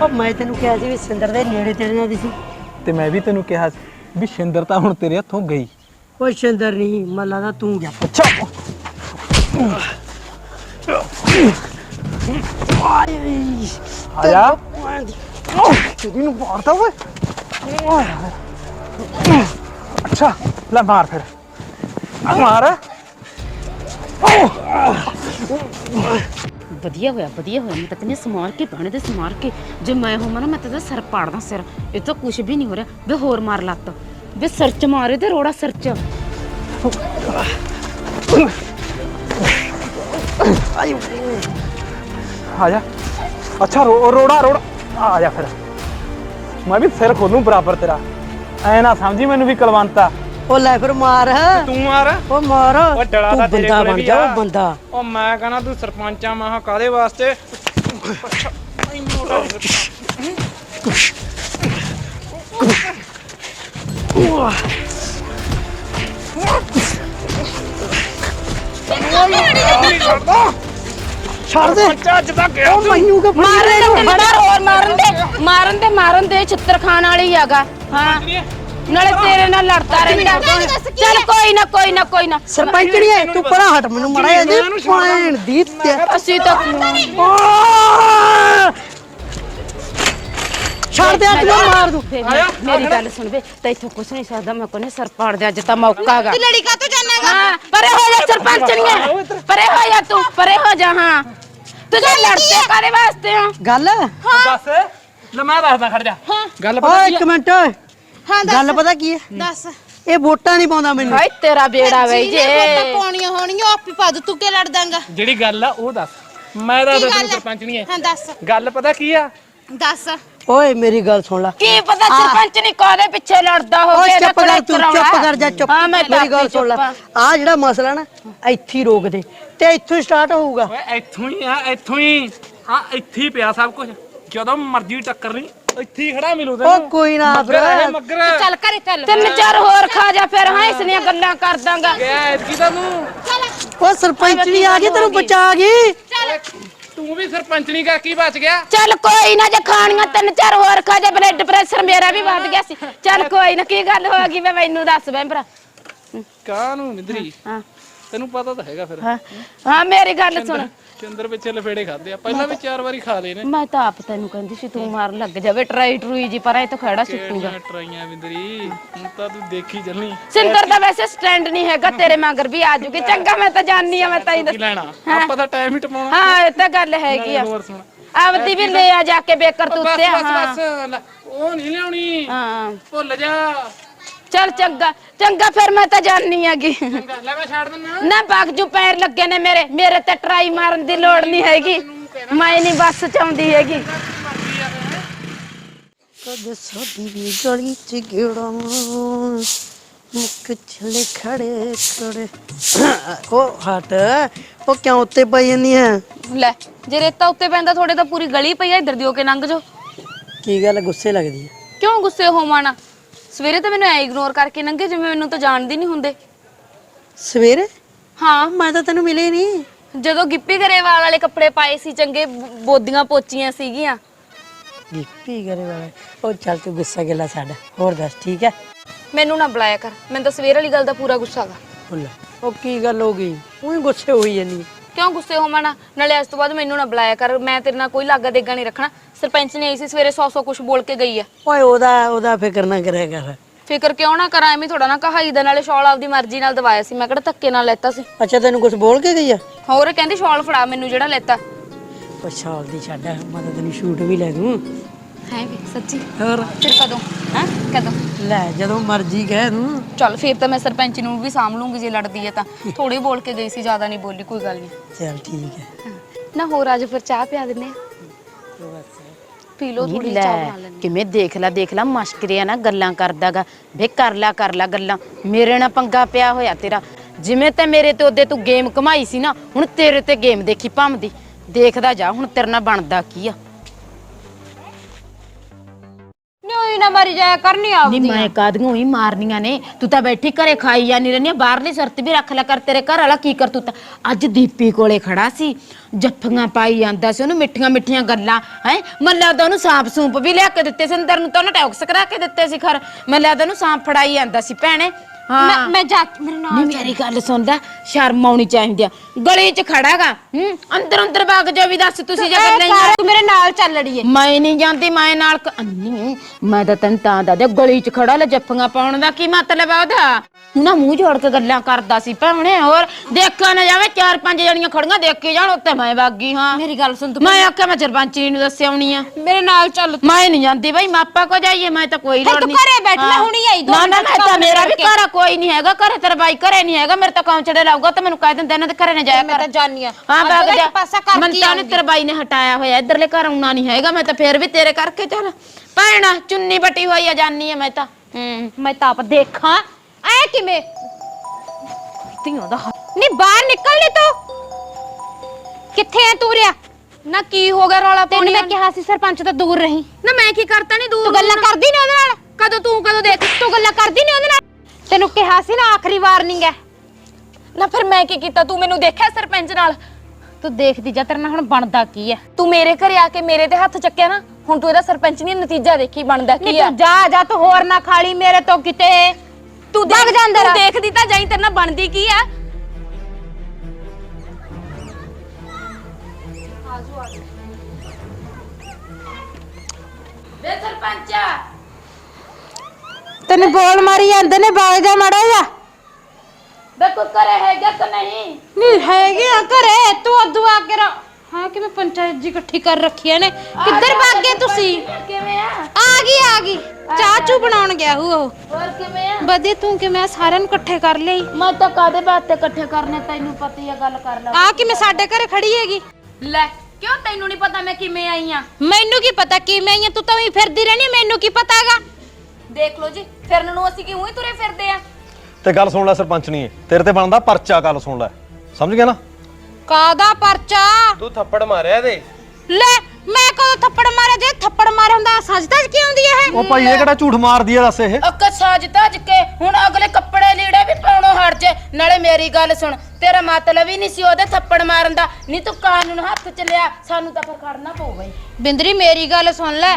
ਉਹ ਮੈਂ ਤੈਨੂੰ ਕਿਹਾ ਸੀ ਵੀ ਸਿੰਦਰ ਦੇ ਨੇੜੇ ਤੇਰੇ ਜਾਂਦੀ ਸੀ। ਤੇ ਮੈਂ ਵੀ ਤੈਨੂੰ ਕਿਹਾ ਸੀ ਵੀ ਸ਼ਿੰਦਰ ਤਾਂ ਹੁਣ ਤੇਰੇ ਹੱਥੋਂ ਗਈ। ਕੋਈ ਸਿੰਦਰ ਨਹੀਂ ਮਨ ਲੱਗਦਾ ਤੂੰ ਗਿਆ। ਅੱਛਾ। ਆ ਜਾ ਤੇਰੀ ਨੂੰ ਮਾਰਦਾ ਓਏ। ਅੱਛਾ ਲੈ ਮਾਰ ਫਿਰ। ਆ ਮਾਰ। ਵਧੀਆ ਹੋਇਆ ਵਧੀਆ ਹੋਇਆ। ਮੈਂ ਤਾਂ ਕਹਿੰਦੀ ਸਮਾਰ ਕੇ ਪਾਣੇ ਤੇ ਸਮਾਰ ਕੇ। ਜੇ ਮੈਂ ਹੋਵਾਂ ਨਾ, ਮੈਂ ਤਾਂ ਇਹਦਾ ਸਿਰ ਪਾੜਦਾ ਸਿਰ। ਇਹ ਤਾਂ ਕੁਝ ਵੀ ਨਹੀਂ ਹੋ ਰਿਹਾ। ਵੇ ਹੋਰ ਮਾਰ ਲੱਤ। ਵੇ ਸਿਰ ਚ ਮਾਰੇ ਤੇ ਰੋੜਾ ਸਿਰ ਚ। ਆ ਜਾ। ਅੱਛਾ, ਰੋ- ਰੋੜਾ ਰੋੜਾ। ਆ ਜਾ ਫਿਰ। ਮੈਂ ਵੀ ਸਿਰ ਖੋਲੂੰ ਬਰਾਬਰ ਤੇਰਾ। ਐ ਨਾ ਸਮਝੀ ਮੈਨੂੰ ਵੀ ਕਲਵੰਤਾ ਉਹ ਲੈ ਫਿਰ ਮਾਰ। ਤੂੰ ਮਾਰ। ਉਹ ਮਾਰ। ਉਹ ਡਲਾ ਤੂੰ ਤਾਂ ਤੇਰੇ ਬੰਦਾ ਕੋਲੇ ਬਣ ਵੀ ਜਾ ਆ। ਉਹ ਬੰਦਾ। ਉਹ ਮੈਂ ਕਹਣਾ ਤੂੰ ਸਰਪੰਚਾ ਮਾਹ ਕਾਦੇ ਵਾਸਤੇ? ਛੱਡ ਦੇ। ਅੱਜ ਤੱਕ ਗਿਆ ਉਹ ਮੈਨੂੰ ਕਿ ਮਾਰਨ ਦੇ ਹੋਰ ਮਾਰਨ ਦੇ ਮਾਰਨ ਦੇ ਮਾਰਨ ਦੇ ਛਿੱਤਰ ਖਾਣ ਵਾਲੀ ਹੈਗਾ। ਹਾਂ। ਨਾਲੇ ਤੇਰੇ ਨਾਲ ਲੜਦਾ ਰਹਿੰਦਾ। ਚੱਲ ਕੋਈ ਨਾ ਕੋਈ ਨਾ ਕੋਈ ਨਾ। ਸਰਪੰਚਣੀ ਐ ਤੂੰ ਪਰਾਂ ਹਟ ਮੈਨੂੰ ਮੜਾ ਇਹਦੀ ਭੈਣ ਦੀ ਤੇ। ਅਸੀਂ ਤਾਂ ਛੱਡ ਦੇ ਅੱਜ ਮੈਂ ਮਾਰ ਦੂੰ। ਮੇਰੀ ਗੱਲ ਸੁਣ ਵੇ ਤੈਥੋਂ ਕੁਛ ਨਹੀਂ ਸਕਦਾ ਮੈਂ ਕੋਨੇ ਸਰ ਪਾੜ ਦੇ ਅੱਜ ਤਾਂ ਮੌਕਾ ਗਾ ਲੜੀ ਕਾ ਤੂੰ ਜਾਣਾਗਾ ਪਰੇ ਹੋ ਜਾ ਸਰਪੰਚਣੀਏ ਪਰੇ ਹੋ ਜਾ ਤੂੰ ਪਰੇ ਹੋ ਜਾ ਹਾਂ। ਤੁਝੇ ਲੜਦੇ ਕਾਰੇ ਵਾਸਤੇ ਹੋ? ਗੱਲ? ਦੱਸ ਲੈ ਮੈਂ ਦੱਸਦਾ ਖੜ ਜਾ। ਗੱਲ ਓਏ ਇੱਕ ਮਿੰਟ। ਓਏ ਹਾਂ ਗੱਲ ਪਤਾ ਕੀ ਹੈ? ਦੱਸ। ਇਹ ਵੋਟਾਂ ਨਹੀਂ ਪਾਉਂਦਾ ਮੈਨੂੰ। ਹਾਏ ਤੇਰਾ ਬੇੜਾ ਵੇ ਜੇ। ਪਾਉਣੀਆਂ ਹੋਣੀਆਂ ਆਪੀ ਪਾ ਦੂ ਤੂੰ ਕੀ ਲੜਦਾਂਗਾ ਜਿਹੜੀ ਗੱਲ ਆ ਉਹ ਦੱਸ। ਮੈਂ ਦੱਸਦਾ ਤੈਨੂੰ ਸਰਪੰਚ ਨਹੀਂ ਹੈ। ਹਾਂ ਦੱਸ। ਗੱਲ ਪਤਾ ਕੀ ਆ? ਦੱਸ। ਓਏ ਮੇਰੀ ਗੱਲ ਸੁਣ ਲੈ। ਕੀ ਪਤਾ ਸਰਪੰਚ ਨਹੀਂ ਕਾਦੇ ਪਿੱਛੇ ਲੜਦਾ ਓਏ ਹੋਵੇ ਚੁੱਪ ਕਰ ਤੂੰ ਚੁੱਪ ਕਰ ਜਾ ਚੁੱਪ। ਹਾਂ ਮੈਂ ਮੇਰੀ ਗੱਲ ਸੁਣ ਲੈ। ਆ। ਜਿਹੜਾ ਮਸਲਾ ਨਾ ਇੱਥੇ ਹੀ ਰੋਕ ਦੇ ਤੇ ਇੱਥੋਂ ਸਟਾਰਟ ਹੋਊਗਾ। ਓਏ ਇੱਥੋਂ ਹੀ ਆ ਇੱਥੋਂ ਹੀ। ਆ ਇੱਥੇ ਹੀ ਪਿਆ ਸਭ ਕੁਝ। ਜਦੋਂ ਮਰਜ਼ੀ ਟੱਕਰ ਲਈ। ਇੱਥੇ ਹੀ ਖੜਾ ਮਿਲੂ ਤੈਨੂੰ। ਓ ਕੋਈ ਨਾ ਮੱਗਰ ਹੈ ਭਰਾ ਮੱਗਰ ਚੱਲ ਘਰੇ ਚੱਲ। ਤਿੰਨ ਚਾਰ ਹੋਰ ਖਾ ਜਾ ਫਿਰ ਹਾਂ ਇਸ ਦੀਆਂ ਗੱਲਾਂ ਕਰ ਦਾਂਗਾ। ਗਿਆ ਐਤਕੀ ਤਾਂ ਤੂੰ ਓ ਸਰਪੰਚਣੀ ਆ ਗਈ ਤੈਨੂੰ ਬਚਾ ਗਈ। ਤੂੰ ਵੀ ਸਰਪੰਚਣੀ ਕਰ ਕੀ ਬਚ ਗਿਆ? ਚੱਲ ਕੋਈ ਨਾ ਜੇ ਖਾਣੀਆਂ ਤਿੰਨ ਚਾਰ ਹੋਰ ਖਾ ਜਾ ਬਲੱਡ ਪ੍ਰੈਸ਼ਰ ਮੇਰਾ ਵੀ ਵੱਧ ਗਿਆ ਸੀ। ਚੱਲ ਕੋਈ ਨਾ ਕੀ ਗੱਲ ਹੋ ਗਈ ਵੇ ਮੈਨੂੰ ਦੱਸ ਬੈ ਭਰਾ। ਕਾਹਨੂੰ ਨਿੰਦਰੀ ਹਾਂ। ਤੈਨੂੰ ਪਤਾ ਤਾਂ ਹੈਗਾ ਫਿਰ। ਹਾਂ। ਹਾਂ ਮੇਰੀ ਗੱਲ ਸੁਣ। ਚੰਦਰ ਪਿੱਛੇ ਲਫੇੜੇ ਖਾਦੇ ਆ। ਪਹਿਲਾਂ ਵੀ ਚਾਰ ਵਾਰੀ ਖਾ ਲਏ ਨੇ। ਮੈਂ ਤਾਂ ਆਪ ਤੈਨੂੰ ਕਹਿੰਦੀ ਸੀ ਤੂੰ ਮਾਰ ਲੱਗ ਜਾਵੇ ਟਰਾਈ ਟਰੂਈ ਜੀ ਪਰ ਇਹ ਤਾਂ ਖੜਾ ਸੁੱਟੂਗਾ ਕਿਹੜੀਆਂ ਟਰਾਈਆਂ ਵਿੰਦਰੀ ਹੁਣ ਤਾਂ ਤੂੰ ਦੇਖੀ ਚੱਲਣੀ ਸਿੰਦਰ ਦਾ ਵੈਸੇ ਸਟੈਂਡ ਨਹੀਂ ਹੈਗਾ ਤੇਰੇ ਮਗਰ ਵੀ ਆ ਜੂਗੀ। ਚੰਗਾ ਮੈਂ ਤਾਂ ਜਾਣੀ ਆ ਮੈਂ ਤਾਂ ਹੀ ਕੀ ਲੈਣਾ? ਆਪਾਂ ਤਾਂ ਟਾਈਮ ਹੀ ਟਪਾਉਣਾ। ਹਾਂ ਇਹ ਤਾਂ ਗੱਲ ਹੈਗੀ ਆ। ਹੋਰ ਸੁਣ। ਆਪਦੀ ਵੀ ਲੈ ਆ ਜਾ ਕੇ ਬੇਕਰ ਤੂੰ ਬਸ ਉੱਤੇ ਬਸ ਹਾਂ। ਬਸ। ਲੈ, ਉਹ ਨਹੀਂ ਲਿਆਉਣੀ। ਹਾਂ। ਭੁੱਲ ਜਾ। ਚੱਲ ਚੰਗਾ ਚੰਗਾ ਫਿਰ ਮੈਂ ਤਾਂ ਜਾਣੀ ਆਗੀ ਚੰਗਾ ਲੈ ਮੈਂ ਛੱਡ ਦਿੰਦਾ। ਨਾ ਬਾਗ ਜੂ ਪੈਰ ਲੱਗੇ ਨੇ ਮੇਰੇ ਮੇਰੇ ਤੇ ਟਰਾਈ ਮਾਰਨ ਦੀ ਲੋੜ ਨਹੀਂ ਹੈਗੀ। ਮੈਂ ਨਹੀਂ ਬੱਸ ਚ ਆਉਂਦੀ ਹੈਗੀ। ਕਦੇ ਸਾਡੀ ਵੀ ਗਲੀ ਚ ਗੇੜਾ ਮੁੱਕ ਛਲੇ ਖੜੇ ਖੜੇ। ਉਹ ਹਟ ਉਹ ਕਿਉਂ ਉੱਤੇ ਪਈ ਜਾਂਦੀ ਹੈ ਲੈ ਜੇ ਰੇਤਾ ਉੱਤੇ ਪੈਂਦਾ ਥੋੜੇ ਤਾਂ ਪੂਰੀ ਗਲੀ ਪਈ ਆ ਇੱਧਰ ਦੀ ਹੋ ਕੇ ਲੰਘ ਜਾਓ। ਕੀ ਗੱਲ ਗੁੱਸੇ ਲੱਗਦੀ ਹੈ ਕਿਉਂ ਗੁੱਸੇ ਹੋਵਾਂ ਨਾ? ਸਵੇਰੇ ਤਾਂ ਮੈਨੂੰ ਐ ਇਗਨੋਰ ਕਰਕੇ ਲੰਘੇ ਜਿਵੇਂ ਮੈਨੂੰ ਤਾਂ ਜਾਣਦੀ ਨਹੀਂ ਹੁੰਦੇ। ਸਵੇਰੇ? ਹਾਂ। ਮੈਂ ਤਾਂ ਤੈਨੂੰ ਮਿਲੇ ਨਹੀਂ ਜਦੋਂ ਗਿੱਪੀ ਗਰੇਵਾਲ ਵਾਲੇ ਕੱਪੜੇ ਪਾਏ ਸੀ ਚੰਗੇ ਬੋਦੀਆਂ ਪੋਚੀਆਂ ਸੀਗੀਆਂ। ਗਿੱਪੀ ਕਰੇ ਵਾਲਾ ਉਹ ਚੱਲ ਤੂੰ ਗੁੱਸਾ ਗਿਲਾ ਛੱਡ ਹੋਰ ਦੱਸ ਠੀਕ ਹੈ? ਮੈਨੂੰ ਨਾ ਬੁਲਾਇਆ ਕਰ ਮੈਨੂੰ ਤਾਂ ਸਵੇਰ ਵਾਲੀ ਗੱਲ ਦਾ ਪੂਰਾ ਗੁੱਸਾ ਆ ਬੋਲ ਉਹ ਕੀ ਗੱਲ ਹੋ ਗਈ? ਉਹੀ ਗੁੱਸੇ ਹੋਈ ਹੈ। ਕਿਉਂ ਗੁੱਸੇ ਹੋਵਾਂ ਨਾ? ਨਾਲੇ ਇਸ ਤੋਂ ਬਾਅਦ ਮੈਨੂੰ ਨਾ ਬੁਲਾਇਆ ਕਰ ਮੈਂ ਤੇਰੇ ਨਾਲ ਕੋਈ ਲਾਗਾ ਦੇਗਾ ਨਹੀਂ ਰੱਖਣਾ। ਸਰਪੰਚ ਨੇ ਆਈ ਸੀ ਸਵੇਰੇ 100 100 ਕੁਝ ਬੋਲ ਕੇ ਗਈ ਆ। ਓਏ ਉਹਦਾ ਉਹਦਾ ਫਿਕਰ ਨਾ ਕਰਿਆ ਕਰ। ਫਿਕਰ ਕਿਉਂ ਨਾ ਕਰਾਂ? ਐਵੇਂ ਥੋੜਾ ਨਾ ਕਹਾਈ ਦਾ ਨਾਲੇ ਸ਼ਾਲ ਆਪਦੀ ਮਰਜ਼ੀ ਨਾਲ ਦਵਾਇਆ ਸੀ। ਮੈਂ ਕਿਹੜਾ ਧੱਕੇ ਨਾਲ ਲੈਤਾ ਸੀ। ਅੱਛਾ ਤੈਨੂੰ ਕੁਝ ਬੋਲ ਕੇ ਗਈ ਆ? ਹੋਰ ਕਹਿੰਦੀ ਸ਼ਾਲ ਫੜਾ ਮੈਨੂੰ ਜਿਹੜਾ ਲੈਤਾ। ਸ਼ਾਲ ਦੀ ਛੱਡ ਮੈਂ ਤਾਂ ਤੈਨੂੰ ਸ਼ੂਟ ਵੀ ਲੈ ਦੂੰ। ਹੈ ਵੀ ਸੱਚੀ? ਹੋਰ? ਫਿਰ ਕਦੋਂ? ਹੈ? ਕਦੋਂ? ਲੈ ਜਦੋਂ ਮਰਜ਼ੀ ਕਹਿ ਦੂੰ। ਚੱਲ ਫਿਰ ਤਾਂ ਮੈਂ ਸਰਪੰਚ ਨੂੰ ਵੀ ਸਾਂਭ ਲੂੰਗੀ ਜੇ ਲੜਦੀ ਹੈ ਤਾਂ। ਥੋੜੀ ਬੋਲ ਕੇ ਗਈ ਸੀ ਜ਼ਿਆਦਾ ਨਹੀਂ ਬੋਲੀ ਕੋਈ ਗੱਲ ਨਹੀਂ। ਚੱਲ ਠੀਕ ਹੈ। ਨਾ ਹੋਰ ਅੱਜ ਫਿਰ ਚਾਹ ਪਿਆ ਦਿੰਨੇ ਆ। ਪੀ ਲਓ ਥੋੜੀ ਲੈ ਚਾਹ ਬਣਾ ਲੈਣੇ ਕਿਵੇਂ ਦੇਖ ਲੈ ਦੇਖ ਲੈ ਮਸ਼ਕਰੀਆਂ ਨਾ ਗੱਲਾਂ ਕਰਦਾਗਾ। ਵੇ ਕਰ ਲੈ ਕਰ ਲੈ ਗੱਲਾਂ। ਮੇਰੇ ਨਾਲ ਪੰਗਾ ਪਿਆ ਹੋਇਆ ਤੇਰਾ। ਜਿਵੇਂ ਤੇ ਮੇਰੇ ਤੇ ਉਹਦੇ ਤੂੰ ਗੇਮ ਕਮਾਈ ਸੀ ਨਾ ਹੁਣ ਤੇਰੇ ਤੇ ਗੇਮ ਦੇਖੀ ਭੰਮਦੀ। ਦੇਖਦਾ ਜਾ ਹੁਣ ਤੇਰੇ ਨਾਲ ਬਣਦਾ ਕੀ ਆ? ਨਹੀਂ ਨਾ ਮਰੀ ਜਾਇਆ ਕਰਨੀ ਨਹੀਂ ਮੈਂ ਕਾਦੀਆਂ ਹੀ ਮਾਰਨੀਆਂ ਨੇ। ਤੂੰ ਤਾਂ ਬੈਠੀ ਘਰੇ ਖਾਈ ਜਾਨੀ ਰਹਿੰਦੀ ਆ। ਬਾਹਰਲੀ ਸ਼ਰਤ ਵੀ ਰੱਖ ਲੈ ਕਰ ਤੇਰੇ ਘਰ ਵਾਲਾ ਕੀ ਕਰ ਤੂੰ ਤਾਂ। ਅੱਜ ਦੀਪੀ ਕੋਲੇ ਖੜਾ ਸੀ ਜੱਫੀਆਂ ਪਾਈ ਜਾਂਦਾ ਸੀ ਉਹਨੂੰ ਮਿੱਠੀਆਂ ਮਿੱਠੀਆਂ ਗੱਲਾਂ ਹੈ? ਮੈਂ ਲੱਗਦਾ ਉਹਨੂੰ ਸਾਂਪ ਸੂਪ ਵੀ ਲਿਆ ਕੇ ਦਿੱਤੇ ਸੀ ਅੰਦਰ ਨੂੰ ਤਾਂ ਉਹਨੇ ਟੌਕਸ ਕਰਾ ਕੇ ਦਿੱਤੇ ਸੀ ਖਰ। ਮੈਂ ਲੱਗਦਾ ਉਹਨੂੰ ਸਾਂਪ ਫੜਾਈ ਜਾਂਦਾ ਸੀ ਭੈਣੇ। ਮੈਂ ਜਾ ਮੇਰੇ ਨਾਲ ਨਹੀਂ ਮੇਰੀ ਗੱਲ ਸੁਣਦਾ ਸ਼ਰਮ ਆਉਣੀ ਚਾਹੀਦੀ ਆ। ਗਲੀ 'ਚ ਖੜਾਗਾ ਹੂੰ? ਅੰਦਰ ਅੰਦਰ ਵਗ ਜਾ ਵੀ ਦੱਸ ਤੁਸੀਂ ਜੇ ਗੱਲਾਂ ਹੀ ਤੂੰ ਮੇਰੇ ਨਾਲ ਚੱਲ ਲੜੀਏ ਮੈਂ ਨਹੀਂ ਜਾਂਦੀ ਮੈਂ ਨਾਲ ਕ- ਅੰਨੀ ਮੈਂ ਤਾਂ ਤੈਨੂੰ ਤਾਂ ਦੱਸਦੇ ਗਲੀ 'ਚ ਖੜਾ ਲੈ ਜੱਫੀਆਂ ਪਾਉਣ ਦਾ ਕੀ ਮਤਲਬ ਆ ਉਹਦਾ? ਨਾ ਮੂੰਹ ਜੋੜ ਕੇ ਗੱਲਾਂ ਕਰਦਾ ਸੀ ਭੈਣੇ ਹੋਰ ਦੇਖਿਆ ਨਾ ਜਾਵੇ ਚਾਰ ਪੰਜ ਜਣੀਆਂ ਖੜੀਆਂ ਦੇਖ ਕੇ ਜਾਣ ਉੱਤੇ ਮੈਂ ਵਾਗੀ ਹਾਂ। ਮੇਰੀ ਗੱਲ ਸੁਣ ਤੂੰ ਮੈਂ ਆਖਿਆ ਮੈਂ ਸਰਪੰਚੀ ਨੂੰ ਦੱਸਿਆ ਆਉਣੀ ਆ। ਮੇਰੇ ਨਾਲ ਚੱਲ ਮੈਂ ਨਹੀਂ ਜਾਂਦੀ ਬਈ ਮਾਪਾ ਕੋ ਜਾਈਏ ਮੈਂ ਤਾਂ ਕੋਈ ਲੋੜ ਤੂੰ ਨਹੀਂ ਘਰੇ ਬੈਠ, ਮੈਂ ਹਾਂ। ਹੁਣੀ ਆਈ, ਦੋ ਨਾ ਨਾ ਮਿੰਟ ਮੈਂ ਤਾਂ ਕੰਮ ਮੇਰਾ ਵੀ ਕਰਕੇ। ਘਰ ਕੋਈ ਨਹੀਂ ਹੈਗਾ ਘਰੇ ਤੇਰਾ ਬਾਈ ਘਰੇ ਨਹੀਂ ਹੈਗਾ ਮੇਰੇ ਤਾਂ ਕੌਂਚੜੇ ਲਾਊਗਾ ਤਾਂ ਮੈਨੂੰ ਕਹਿ ਦਿੰਦੇ ਇਹਨਾਂ ਦੇ ਘਰੇ ਨਾ ਜਾਇਆ ਮੈਂ ਕਰ। ਤਾਂ ਜਾਨੀ ਆ। ਹਾਂ ਬਾਗ ਜਾ। ਪਾਸਾ ਤਾਂ ਉਹਨੇ ਤੇਰੇ ਬਾਈ ਨੇ ਹਟਾਇਆ ਹੋਇਆ ਇਧਰਲੇ ਘਰ ਆਉਣਾ ਨਹੀਂ ਹੈਗਾ ਮੈਂ ਤਾਂ ਫੇਰ ਵੀ ਤੇਰੇ ਕਰਕੇ ਚੱਲ। ਭੈਣਾ ਚੁੰਨੀ ਬਟੀ ਹੋਈ ਆ ਜਾਨੀ ਆ ਮੈਂ ਤਾਂ। ਹੂੰ। ਮੈਂ ਤਾਂ ਆਪ ਦੇਖਾਂ। ਐ ਕਿਵੇਂ? ਧੀਆਂ ਦਾ ਨਹੀਂ ਬਾਹਰ ਨਿਕਲ ਨੀ ਤੂੰ। ਕਿੱਥੇ ਐ ਤੂੰ ਰਿਆ? ਨਾ ਕੀ ਹੋ ਗਿਆ ਰੌਲਾ ਤੈਨੂੰ ਮੈਂ ਕਿਹਾ ਸੀ ਸਰਪੰਚ ਤੋਂ ਦੂਰ ਰਹੀਂ। ਨਾ ਮੈਂ ਕੀ ਕਰਤਾ ਨਹੀਂ ਦੂਰ ਤੂੰ ਗੱਲਾਂ ਕਰਦੀ ਨਹੀਂ ਉਹਦੇ ਨਾਲ? ਕਦੋਂ ਤੂੰ ਕਦੋਂ ਦੇਖ ਤੂੰ ਗੱਲਾਂ ਕਰਦੀ ਨਹੀਂ ਉਹਦੇ ਨਾਲ? ਤੈਨੂੰ ਕਿਹਾ ਸੀ ਨਾ ਆਖਰੀ ਵਾਰਨਿੰਗ ਹੈ। ਨਾ ਫਿਰ ਮੈਂ ਕੀ ਕੀਤਾ? ਤੂੰ ਮੈਨੂੰ ਦੇਖਿਆ ਸਰਪੰਚ ਨਾਲ? ਤੂੰ ਦੇਖਦੀ ਜਾ ਤੇਰੇ ਨਾਲ ਹੁਣ ਬਣਦਾ ਕੀ ਐ ਤੂੰ ਮੇਰੇ ਘਰੇ ਆ ਕੇ ਮੇਰੇ ਤੇ ਹੱਥ ਚੱਕਿਆ ਨਾ ਹੁਣ ਤੂੰ ਇਹਦਾ ਸਰਪੰਚ ਨਹੀਂ ਨਤੀਜਾ ਦੇਖੀ ਬਣਦਾ ਨਹੀਂ ਕੀ ਆ? ਤੂੰ ਜਾ ਜਾ ਤੂੰ ਹੋਰ ਨਾ ਖਾਲੀ ਮੇਰੇ ਤੋਂ ਕਿਤੇ। ਤੂੰ ਵਗ ਜਾ ਅੰਦਰ। ਤੂੰ ਦੇਖਦੀ ਤਾਂ ਜਾਈ ਤੇਰੇ ਨਾਲ ਬਣਦੀ ਕੀ ਆ? ਵੇ ਸਰਪੰਚ! ਤੈਨੂੰ ਬੋਲ ਮਾਰੀ ਜਾਂਦੇ ਨੇ ਬਾਗ ਜਾ ਮੜਾ ਜਾ ਵੇ ਕੋਈ ਘਰੇ ਹੈਗਾ ਕਿ ਨਹੀਂ? ਨਹੀਂ ਹੈਗੇ ਆ ਘਰੇ ਤੂੰ ਆ ਕੇ ਰ- ਹਾਂ ਕਿ ਮੈਂ ਪੰਚਾਇਤ ਜੀ ਇਕੱਠੀ ਕਰ ਰੱਖੀ ਨੇ? ਕਿੱਧਰ ਭੱਗ ਗਏ ਤੁਸੀਂ? ਕਿਵੇਂ ਆ? ਆ ਗਈ ਆ ਗਈ। ਚਾਚੂ ਬਣਾਉਣ ਗਿਆ ਹੂ ਉਹ। ਹੋਰ ਕਿਵੇਂ ਆ? ਬਦੇ ਤੂੰ ਕਿ ਮੈਂ ਸਾਰਿਆਂ ਨੂੰ ਇਕੱਠੇ ਕਰ ਲਈ। ਮੈਂ ਤਾਂ ਕਾਦੇ ਬਾਤੇ ਇਕੱਠੇ ਕਰਨੇ ਤੈਨੂੰ ਪਤਾ ਹੀ ਆ ਗੱਲ ਕਰ ਲੈ। ਆ ਕਿ ਮੈਂ ਸਾਡੇ ਘਰੇ ਖੜੀ ਹੈਗੀ? ਲੈ ਕਿਉਂ ਤੈਨੂੰ ਨਹੀਂ ਪਤਾ ਮੈਂ ਕਿਵੇਂ ਆਈ ਆ? ਮੈਨੂੰ ਕੀ ਪਤਾ ਕੀ ਮੈਂ ਆਈ ਆਂ, ਤੂੰ ਤਾਂ ਵੀ ਫਿਰਦੀ ਰਹਿਣੀ ਮੈਨੂੰ ਕੀ ਪਤਾਗਾ? ਦੇਖ ਲਓ ਜੀ ਫਿਰਨ ਨੂੰ ਅਸੀਂ ਕਿਉਂ ਹੀ ਤੁਰੇ ਫਿਰਦੇ ਆ? ਤੇ ਗੱਲ ਸੁਣ ਲੈ ਸਰਪੰਚ ਨਹੀਂ ਤੇਰੇ ਤੇ ਬਣਦਾ ਪਰਚਾ ਗੱਲ ਸੁਣ ਲੈ। ਸਮਝ ਗਿਆ ਨਾ? ਕਾਦਾ ਪਰਚਾ? ਤੂੰ ਥੱਪੜ ਮਾਰਿਆ ਇਹਦੇ। ਲੈ ਮੈਂ ਕਦੋਂ ਥੱਪੜ ਮਾਰਿਆ? ਜੇ ਥੱਪੜ ਮਾਰਿਆ ਹੁੰਦਾ ਸਜਦਾ ਕੀ ਹੁੰਦੀ ਹੈ ਉਹ ਭਾਈ ਇਹ ਕਿਹੜਾ ਝੂਠ ਮਾਰਦੀ ਆ ਦੱਸ ਇਹ? ਅੱਕ ਸਾਜ ਧੱਜ ਕੇ ਹੁਣ ਅਗਲੇ ਕੱਪੜੇ ਲੀੜੇ ਵੀ ਪਾਉਣੋਂ ਹਟ ਜੇ। ਨਾਲੇ ਮੇਰੀ ਗੱਲ ਸੁਣ ਤੇਰਾ ਮਤਲਬ ਹੀ ਨਹੀਂ ਸੀ ਉਹਦੇ ਥੱਪੜ ਮਾਰਨ ਦਾ। ਨਹੀਂ ਤੂੰ ਕਾਨੂੰਨ ਹੱਥ ਚ ਲਿਆ ਸਾਨੂੰ ਤਾਂ ਫਿਰ ਖੜਨਾ ਪਊਗਾ ਹੀ। ਬਿੰਦਰੀ ਮੇਰੀ ਗੱਲ ਸੁਣ ਲੈ।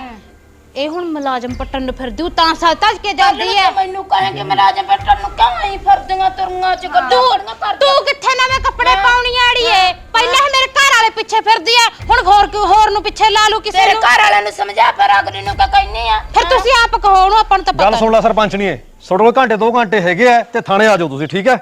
ਇਹ ਹੁਣ ਮੁਲਾਜ਼ਮ ਪੱਟਣ ਨੂੰ ਫਿਰਦੀ ਉਹ ਤਾਂ ਸਜਦਾ ਕੇ ਜਾਂਦੀ ਹੈ। ਮੈਨੂੰ ਕਹੇਂਗੇ ਮਲਾਜਮ ਬੈਠਣ ਨੂੰ ਕਿਉਂ ਆਈ ਫਰਦੀਆਂ ਤੁਰੀਆਂ ਚ ਕਰ ਤੂੰ ਕਿੱਥੇ ਨਵੇਂ ਕੱਪੜੇ ਪਾਉਣੀ ਆੜੀ ਏ ਪਹਿਲਾਂ ਇਹ ਮੇਰੇ ਘਰ ਵਾਲੇ ਪਿੱਛੇ ਫਿਰਦੀ ਐ ਹੁਣ ਹੋਰ ਕੋਈ ਹੋਰ ਨੂੰ ਪਿੱਛੇ ਲਾ ਲੂ ਕਿਸੇ ਤੇਰੇ ਨੂੰ। ਘਰ ਵਾਲਿਆਂ ਨੂੰ ਸਮਝਾ ਪਰ ਅਗਲੀ ਨੂੰ ਕਹ ਕਹਿਨੀ ਆ? ਫਿਰ ਤੁਸੀਂ ਆਪ ਕਹੋ ਉਹਨੂੰ ਆਪਾਂ ਨੂੰ ਤਾਂ ਗੱਲ ਪਤਾ ਸੁਣ ਲੈ ਸਰਪੰਚ ਨਹੀਂ ਤੁਹਾਡੇ ਕੋਲ ਘੰਟੇ 2 ਘੰਟੇ ਹੈਗੇ ਆ ਤੇ ਥਾਣੇ ਆ ਜਾਓ ਤੁਸੀਂ ਠੀਕ ਹੈ?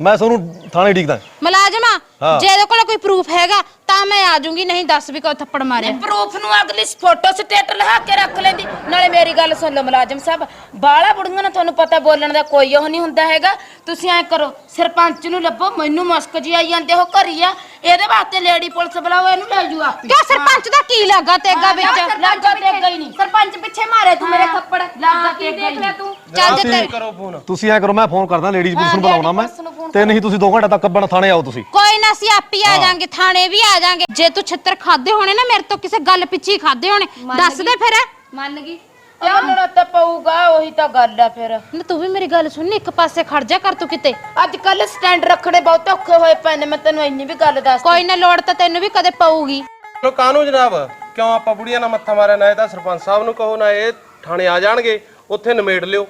ਮੈਂ ਤੁਹਾਨੂੰ ਥਾਣੇ ਢੀਕਦਾ ਮੁਲਾਜ਼ਮਾ ਹਾਂ। ਜੇ ਇਹਦੇ ਕੋਲ ਕੋਈ ਪ੍ਰੂਫ ਹੈਗਾ ਤਾਂ ਮੈਂ ਆ ਜਾਊਂਗੀ ਨਹੀਂ ਦੱਸ ਵੀ ਕੋ ਥੱਪੜ ਮਾਰਿਆ। ਪ੍ਰੂਫ ਨੂੰ ਅਗਲੀ ਫੋਟੋ ਸਟੇਟ ਲਹਾ ਕੇ ਰੱਖ ਲੈਂਦੀ। ਨਾਲੇ ਮੇਰੀ ਗੱਲ ਸੁਣ ਲਓ ਮੁਲਾਜ਼ਮ ਸਾਹਿਬ ਬਾਲਾ ਬੁੜੀਆਂ ਨਾ ਤੁਹਾਨੂੰ ਪਤਾ ਬੋਲਣ ਦਾ ਕੋਈ ਉਹ ਨਹੀਂ ਹੁੰਦਾ ਹੈਗਾ। ਤੁਸੀਂ ਐ ਕਰੋ ਸਰਪੰਚ ਨੂੰ ਲੱਭੋ ਮੈਨੂੰ ਮੁਸਕ ਜੀ ਆਈ ਜਾਂਦੇ ਹੋ ਘਰੀ ਆ। ਇਹਦੇ ਵਾਸਤੇ ਲੇਡੀ ਪੁਲਿਸ ਬੁਲਾਓ ਇਹਨੂੰ ਲੈ ਜੂ ਆਪੇ ਕਿਉਂ ਸਰਪੰਚ ਦਾ ਕੀ ਲੱਗਾ ਤੇਗਾ ਵਿੱਚ? ਲੱਗਾ ਤੇ ਗਈ ਨਹੀਂ। ਸਰਪੰਚ ਪਿੱਛੇ ਮਾਰੇ ਤੂੰ ਮੇਰੇ ਥੱਪੜ। ਲੱਗਾ ਤੇ ਦੇਖ ਲਿਆ ਤੂੰ? ਚੱਲ ਜੇ ਕਰੋ ਫੋਨ ਤੁਸੀਂ ਐ ਕਰੋ ਮੈਂ ਫੋਨ ਕਰਦਾ ਲੇਡੀਜ਼ ਪੁਲਿਸ ਨੂੰ ਬੁਲਾਉਣਾ ਮੈਂ। ਤੇ ਨਹੀਂ ਤੁਸੀਂ 2 ਘੰਟੇ ਤੱਕ ਬਣ ਥਾਣੇ ਆਓ ਤੁਸੀਂ। ਕੋਈ ਨਾ ਅਸੀਂ ਆਪ ਹੀ ਆ ਜਾਾਂਗੇ ਥਾਣੇ ਵੀ ਆ ਜਾਾਂਗੇ। ਜੇ ਤੂੰ ਛਿੱਤਰ ਖਾਦੇ ਹੋਣੇ ਨਾ ਮੇਰੇ ਤੋਂ ਕਿਸੇ ਗੱਲ ਪਿੱਛੇ ਹੀ ਖਾਦੇ ਹੋਣੇ ਦੱਸ ਦੇ ਫਿਰ। ਮੰਨ ਗਈ। ਮੰਨਣਾ ਤਾਂ ਪਊਗਾ ਉਹੀ ਤਾਂ ਗੱਲ ਆ ਫਿਰ। ਨਾ ਤੂੰ ਵੀ ਮੇਰੀ ਗੱਲ ਸੁਣ ਇੱਕ ਪਾਸੇ ਖੜ ਜਾ ਕਰ ਤੂੰ ਕਿਤੇ। ਅੱਜ ਕੱਲ ਸਟੈਂਡ ਰੱਖਣੇ ਬਹੁਤ ਔਖੇ ਹੋਏ ਪਏ ਨੇ ਮੈਂ ਤੈਨੂੰ ਇੰਨੀ ਵੀ ਗੱਲ ਦੱਸ ਕੋਈ ਨਾ ਲੋੜ ਤਾਂ ਤੈਨੂੰ ਵੀ ਕਦੇ ਪਊਗੀ। ਚਲੋ ਕਾਨੂੰ ਜਨਾਬ? ਕਿਉਂ ਆਪਾਂ ਬੁੜੀਆਂ ਨਾਲ ਮੱਥਾ ਮਾਰਿਆ ਨਾ ਇਹ ਤਾਂ ਸਰਪੰਚ ਸਾਹਿਬ ਨੂੰ ਕਹੋ ਨਾ ਇਹ ਥਾਣੇ ਆ ਜਾਣਗੇ ਉੱਥੇ ਨਿਮੇੜ ਲਿਓ।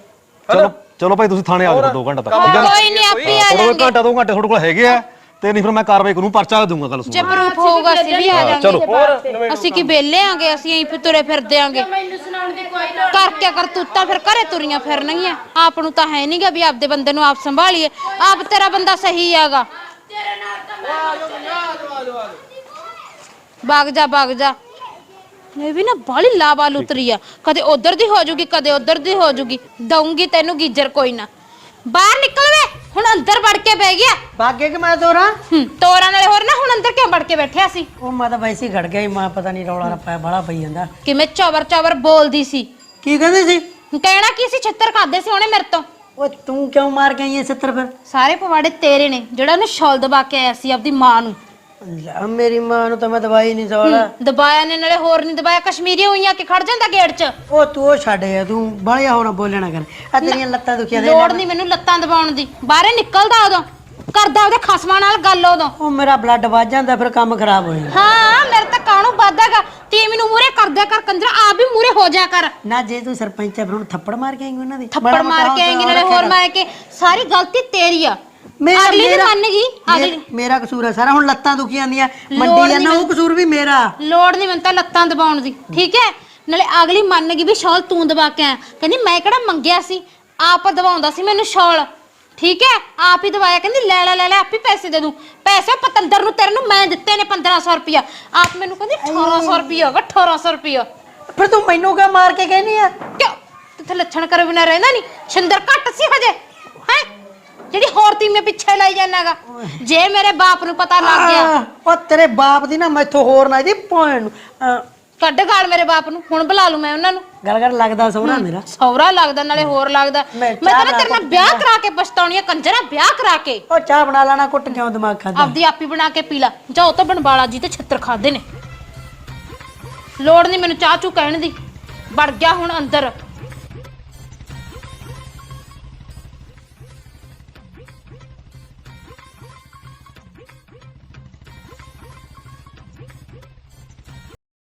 ਚਲੋ ਚਲੋ ਭਾਈ ਤੁਸੀਂ ਥਾਣੇ ਆ ਜਾਓ 2 ਘੰਟੇ ਤੱਕ ਠੀਕ ਹੈ ਕੋਈ ਨਹੀਂ ਆਪੇ ਆ ਕੋਲ ਜਾਾਂਗੇ। ਘੰਟਾ 2 ਘੰਟੇ ਤੁਹਾਡੇ ਕੋਲ ਹੈਗੇ ਆ ਤੇ ਨਹੀਂ ਫਿਰ ਮੈਂ ਕਾਰਵਾਈ ਕਰੂੰ ਪਰਚਾ ਦੂੰਗਾ ਗੱਲ ਸੁਣ ਜੇ ਪ੍ਰੂਫ ਹੋਊਗਾ ਅਸੀਂ ਵੀ ਆ ਜਾਾਂਗੇ ਚਲੋ ਹੋਰ ਅਸੀਂ ਕੀ ਵਿਹਲੇ ਆਂਗੇ ਅਸੀਂ ਐਂ ਤੁਰੇ ਫਿਰਦੇ ਆਂਗੇ। ਮੈਨੂੰ ਸੁਣਾਉਣ ਦੀ ਕੋਈ ਲੋੜ ਕਰਕੇ ਕਰ ਤੂਤਾਂ ਫਿਰ ਘਰੇ ਤੁਰੀਆਂ ਫਿਰਨਗੀਆਂ ਆਪ ਨੂੰ ਤਾਂ ਹੈ ਨਹੀਂਗਾ ਵੀ ਆਪਦੇ ਬੰਦੇ ਨੂੰ ਆਪ ਸੰਭਾਲੀਏ। ਆਪ ਤੇਰਾ ਬੰਦਾ ਸਹੀ ਹੈਗਾ ਭਾਗ ਜਾ ਭਾਗ ਜਾ। ਇਹ ਵੀ ਨਾ ਬਾਲੀ ਲਾਵਾ ਲੁਤਰੀ ਆ। ਕਦੇ ਉਧਰ ਦੀ ਹੋ ਜੂਗੀ ਕਦੇ ਉਧਰ ਦੀ ਹੋ ਜੂਗੀ ਦਊਂਗੀ ਤੈਨੂੰ ਗੀਜਰ ਕੋਈ ਨਾ। ਬਾਹਰ ਨਿਕਲ ਵੇ ਹੁਣ ਅੰਦਰ ਵੜ ਕੇ ਬਹਿ ਗਿਆ। ਬਾਗੇ ਕਿ ਮੈਂ ਤੋਰਾ? ਹੂੰ, ਤੋਰਾਂ ਨਾਲੇ ਹੋਰ ਨਾ ਹੁਣ ਅੰਦਰ ਕਿਉਂ ਵੜ ਕੇ ਬੈਠਿਆ ਸੀ? ਉਹ ਮੈਂ ਤਾਂ ਵੈਸੇ ਹੀ ਖੜ ਗਿਆ ਸੀ ਮਾਂ ਪਤਾ ਨਹੀਂ ਰੌਲਾ ਰੱਪਾ ਬੜਾ ਪਈ ਜਾਂਦਾ। ਕਿਵੇਂ ਚੌਵਰ ਚੌਵਰ ਬੋਲਦੀ ਸੀ। ਕੀ ਕਹਿੰਦੇ ਸੀ? ਕਹਿਣਾ ਕੀ ਸੀ? ਛਿੱਤਰ ਖਾਦੇ ਸੀ ਉਹਨੇ ਮੇਰੇ ਤੋਂ। ਓਏ ਤੂੰ ਕਿਉਂ ਮਾਰ ਗਈ ਐ 70 ਫਿਰ? ਸਾਰੇ ਪਵਾੜੇ ਤੇਰੇ ਨੇ ਜਿਹੜਾ ਉਹਨੇ ਸ਼ਾਲ ਦਬਾ ਕੇ ਆਇਆ ਸੀ ਆਪਦੀ ਮਾਂ ਨੂੰ। ਲੈ, ਮੇਰੀ ਮਾਂ ਨੂੰ ਤਾਂ ਮੈਂ ਦਵਾਈ ਨਹੀਂ ਸਵਾਲਾ ਦਬਾਇਆ ਨੇ ਨਾਲੇ ਹੋਰ ਨਹੀਂ ਦਬਾਇਆ ਕਸ਼ਮੀਰੀ ਹੋਈਆਂ ਕਿ ਖੜ ਜਾਂਦਾ ਗੇਟ 'ਚ? ਉਹ ਤੂੰ ਉਹ ਛੱਡ ਯਾਰ ਤੂੰ ਬਾਲਿਆ ਹੋਣਾ ਬੋਲਣਾ ਕਰ। ਆ ਤੇਰੀਆਂ ਲੱਤਾਂ ਦੁਖੀਆਂ ਦੇ ਲੋੜ ਨਹੀਂ ਮੈਨੂੰ ਲੱਤਾਂ ਦਬਾਉਣ ਦੀ। ਬਾਹਰੇ ਨਿਕਲਦਾ ਉਦੋਂ ਕਰਦਾ ਉਹਦੇ ਖਸਮਾਂ ਨਾਲ ਗੱਲ ਉਦੋਂ। ਉਹ ਮੇਰਾ ਬਲੱਡ ਵੱਜ ਜਾਂਦਾ ਫਿਰ ਕੰਮ ਖਰਾਬ ਹੋ ਜਾਂਦਾ। ਹਾਂ ਮੇਰੇ ਤਾਂ ਕਾਣੂ ਵਾਦਾਗਾ ਤੀ ਮੈਨੂੰ ਮੂਰੇ ਕਰਦਿਆ ਕਰ ਕੰਜਰਾ ਆਪ ਵੀ ਮੂਰੇ ਹੋ ਜਾ ਕਰ। ਨਾ ਜੇ ਤੂੰ ਸਰਪੰਚ ਹੈ ਫਿਰ ਉਹਨੂੰ ਥੱਪੜ ਮਾਰ ਕੇ ਆਏਂਗੀ ਉਹਨਾਂ ਦੀ। ਥੱਪੜ ਮਾਰ ਕੇ ਆਏਂਗੀ ਨਾਲੇ ਹੋਰ ਮਾਰ ਕੇ ਸਾਰੀ ਗਲਤੀ ਤੇਰੀ ਆ। ਮੇਰਾ ਅਗਲੀ ਦੀ ਮੇਰਾ- ਮੰਨ ਗਈ ਅਗਲੀ। ਮੇਰਾ- ਮੇਰਾ ਕਸੂਰ ਹੈ ਸਾਰਾ ਹੁਣ ਲੱਤਾਂ ਦੁਖੀ ਜਾਂਦੀਆਂ। ਮੰਡੀ ਨੀ ਜਾਂਦਾ ਉਹ ਕਸੂਰ ਵੀ ਮੇਰਾ। ਲੋੜ ਨਹੀਂ ਮੈਨੂੰ ਤਾਂ ਲੱਤਾਂ ਦਬਾਉਣ ਦੀ ਠੀਕ ਹੈ? ਨਾਲੇ ਅਗਲੀ ਮੰਨ ਗਈ ਵੀ ਸ਼ਾਲ ਤੂੰ ਦਬਾ ਕੇ ਆ ਕਹਿੰਦੀ ਮੈਂ ਕਿਹੜਾ ਮੰਗਿਆ ਸੀ? ਆਪ ਦਵਾਉਂਦਾ ਸੀ ਮੈਨੂੰ ਸ਼ਾਲ। ਠੀਕ ਹੈ? ਆਪ ਹੀ ਦਵਾਇਆ ਕਹਿੰਦੀ ਲੈ ਲੈ ਲੈ ਲੈ ਆਪ ਹੀ ਪੈਸੇ ਦੇ ਦੂੰ। ਪੈਸੇ ਪਤੰਦਰ ਨੂੰ ਤੇਰੇ ਨੂੰ ਮੈਂ ਦਿੱਤੇ ਨੇ 1500 ਰੁਪਿਆ ਆਪ ਮੈਨੂੰ ਕਹਿੰਦੀ 1800 ਰੁਪਿਆ ਵਾ 1800 ਰੁਪਿਆ ਫਿਰ ਤੂੰ ਮੈਨੂੰ ਕਿਉਂ ਮਾਰ ਕੇ ਕਹਿੰਦੀ ਆ? ਕਿਉਂ? ਤੇ ਲੱਛਣ ਕਰ ਬਿਨਾ ਰਹਿੰਦਾ ਨਹੀਂ ਛਿੰਦਰ ਘੱਟ ਸੀ ਹਜੇ ਹੈ? ਜਿਹੜੀ ਹੋਰ ਤੀ ਮੈਂ ਪਿੱਛੇ ਲਾਈ ਜਾਣਾਗਾ ਜੇ ਮੇਰੇ ਬਾਪ ਨੂੰ ਪਤਾ ਲੱਗ ਗਿਆ। ਆਹ, ਉਹ ਤੇਰੇ ਬਾਪ ਦੀ ਨਾ ਮੈਥੋਂ ਹੋਰ ਨਾ ਜੀ ਪੁਆਇੰਟ ਨੂੰ। ਅਹ, ਕੱਢ ਗਾਲ ਮੇਰੇ ਬਾਪ ਨੂੰ ਹੁਣ ਬੁਲਾ ਲੂ ਮੈਂ ਉਹਨਾਂ ਨੂੰ। ਗੱਲ ਕਰ ਲੱਗਦਾ ਸੋਹਣਾ ਮੇਰਾ। ਸੌਰਾ ਲੱਗਦਾ ਨਾਲੇ ਹੋਰ ਲੱਗਦਾ। ਮੈਂ ਤਾਂ ਨਾ ਤੇਰੇ ਨਾਲ ਵਿਆਹ ਕਰਾ ਕੇ ਪਛਤਾਉਣੀ ਆ ਕੰਜਰਾ ਵਿਆਹ ਕਰਾ ਕੇ। ਉਹ ਚਾਹ ਬਣਾ ਲੈਣਾ ਕੁੱਟ ਕਿਉਂ ਦਿਮਾਗ ਖਾਦਾ। ਆਪਦੀ ਆਪੀ ਬਣਾ ਕੇ ਪੀ ਲਾ। ਜਾਓ ਤਾਂ ਬਣਵਾਲਾ ਜੀ ਤੇ ਛਿੱਤਰ ਖਾਦੇ ਨੇ। ਲੋੜ ਨਹੀਂ ਮੈਨੂੰ ਚਾਹ ਚੂ ਕਹਿਣ ਦੀ। ਵੜ ਗਿਆ ਹੁਣ ਅੰਦਰ।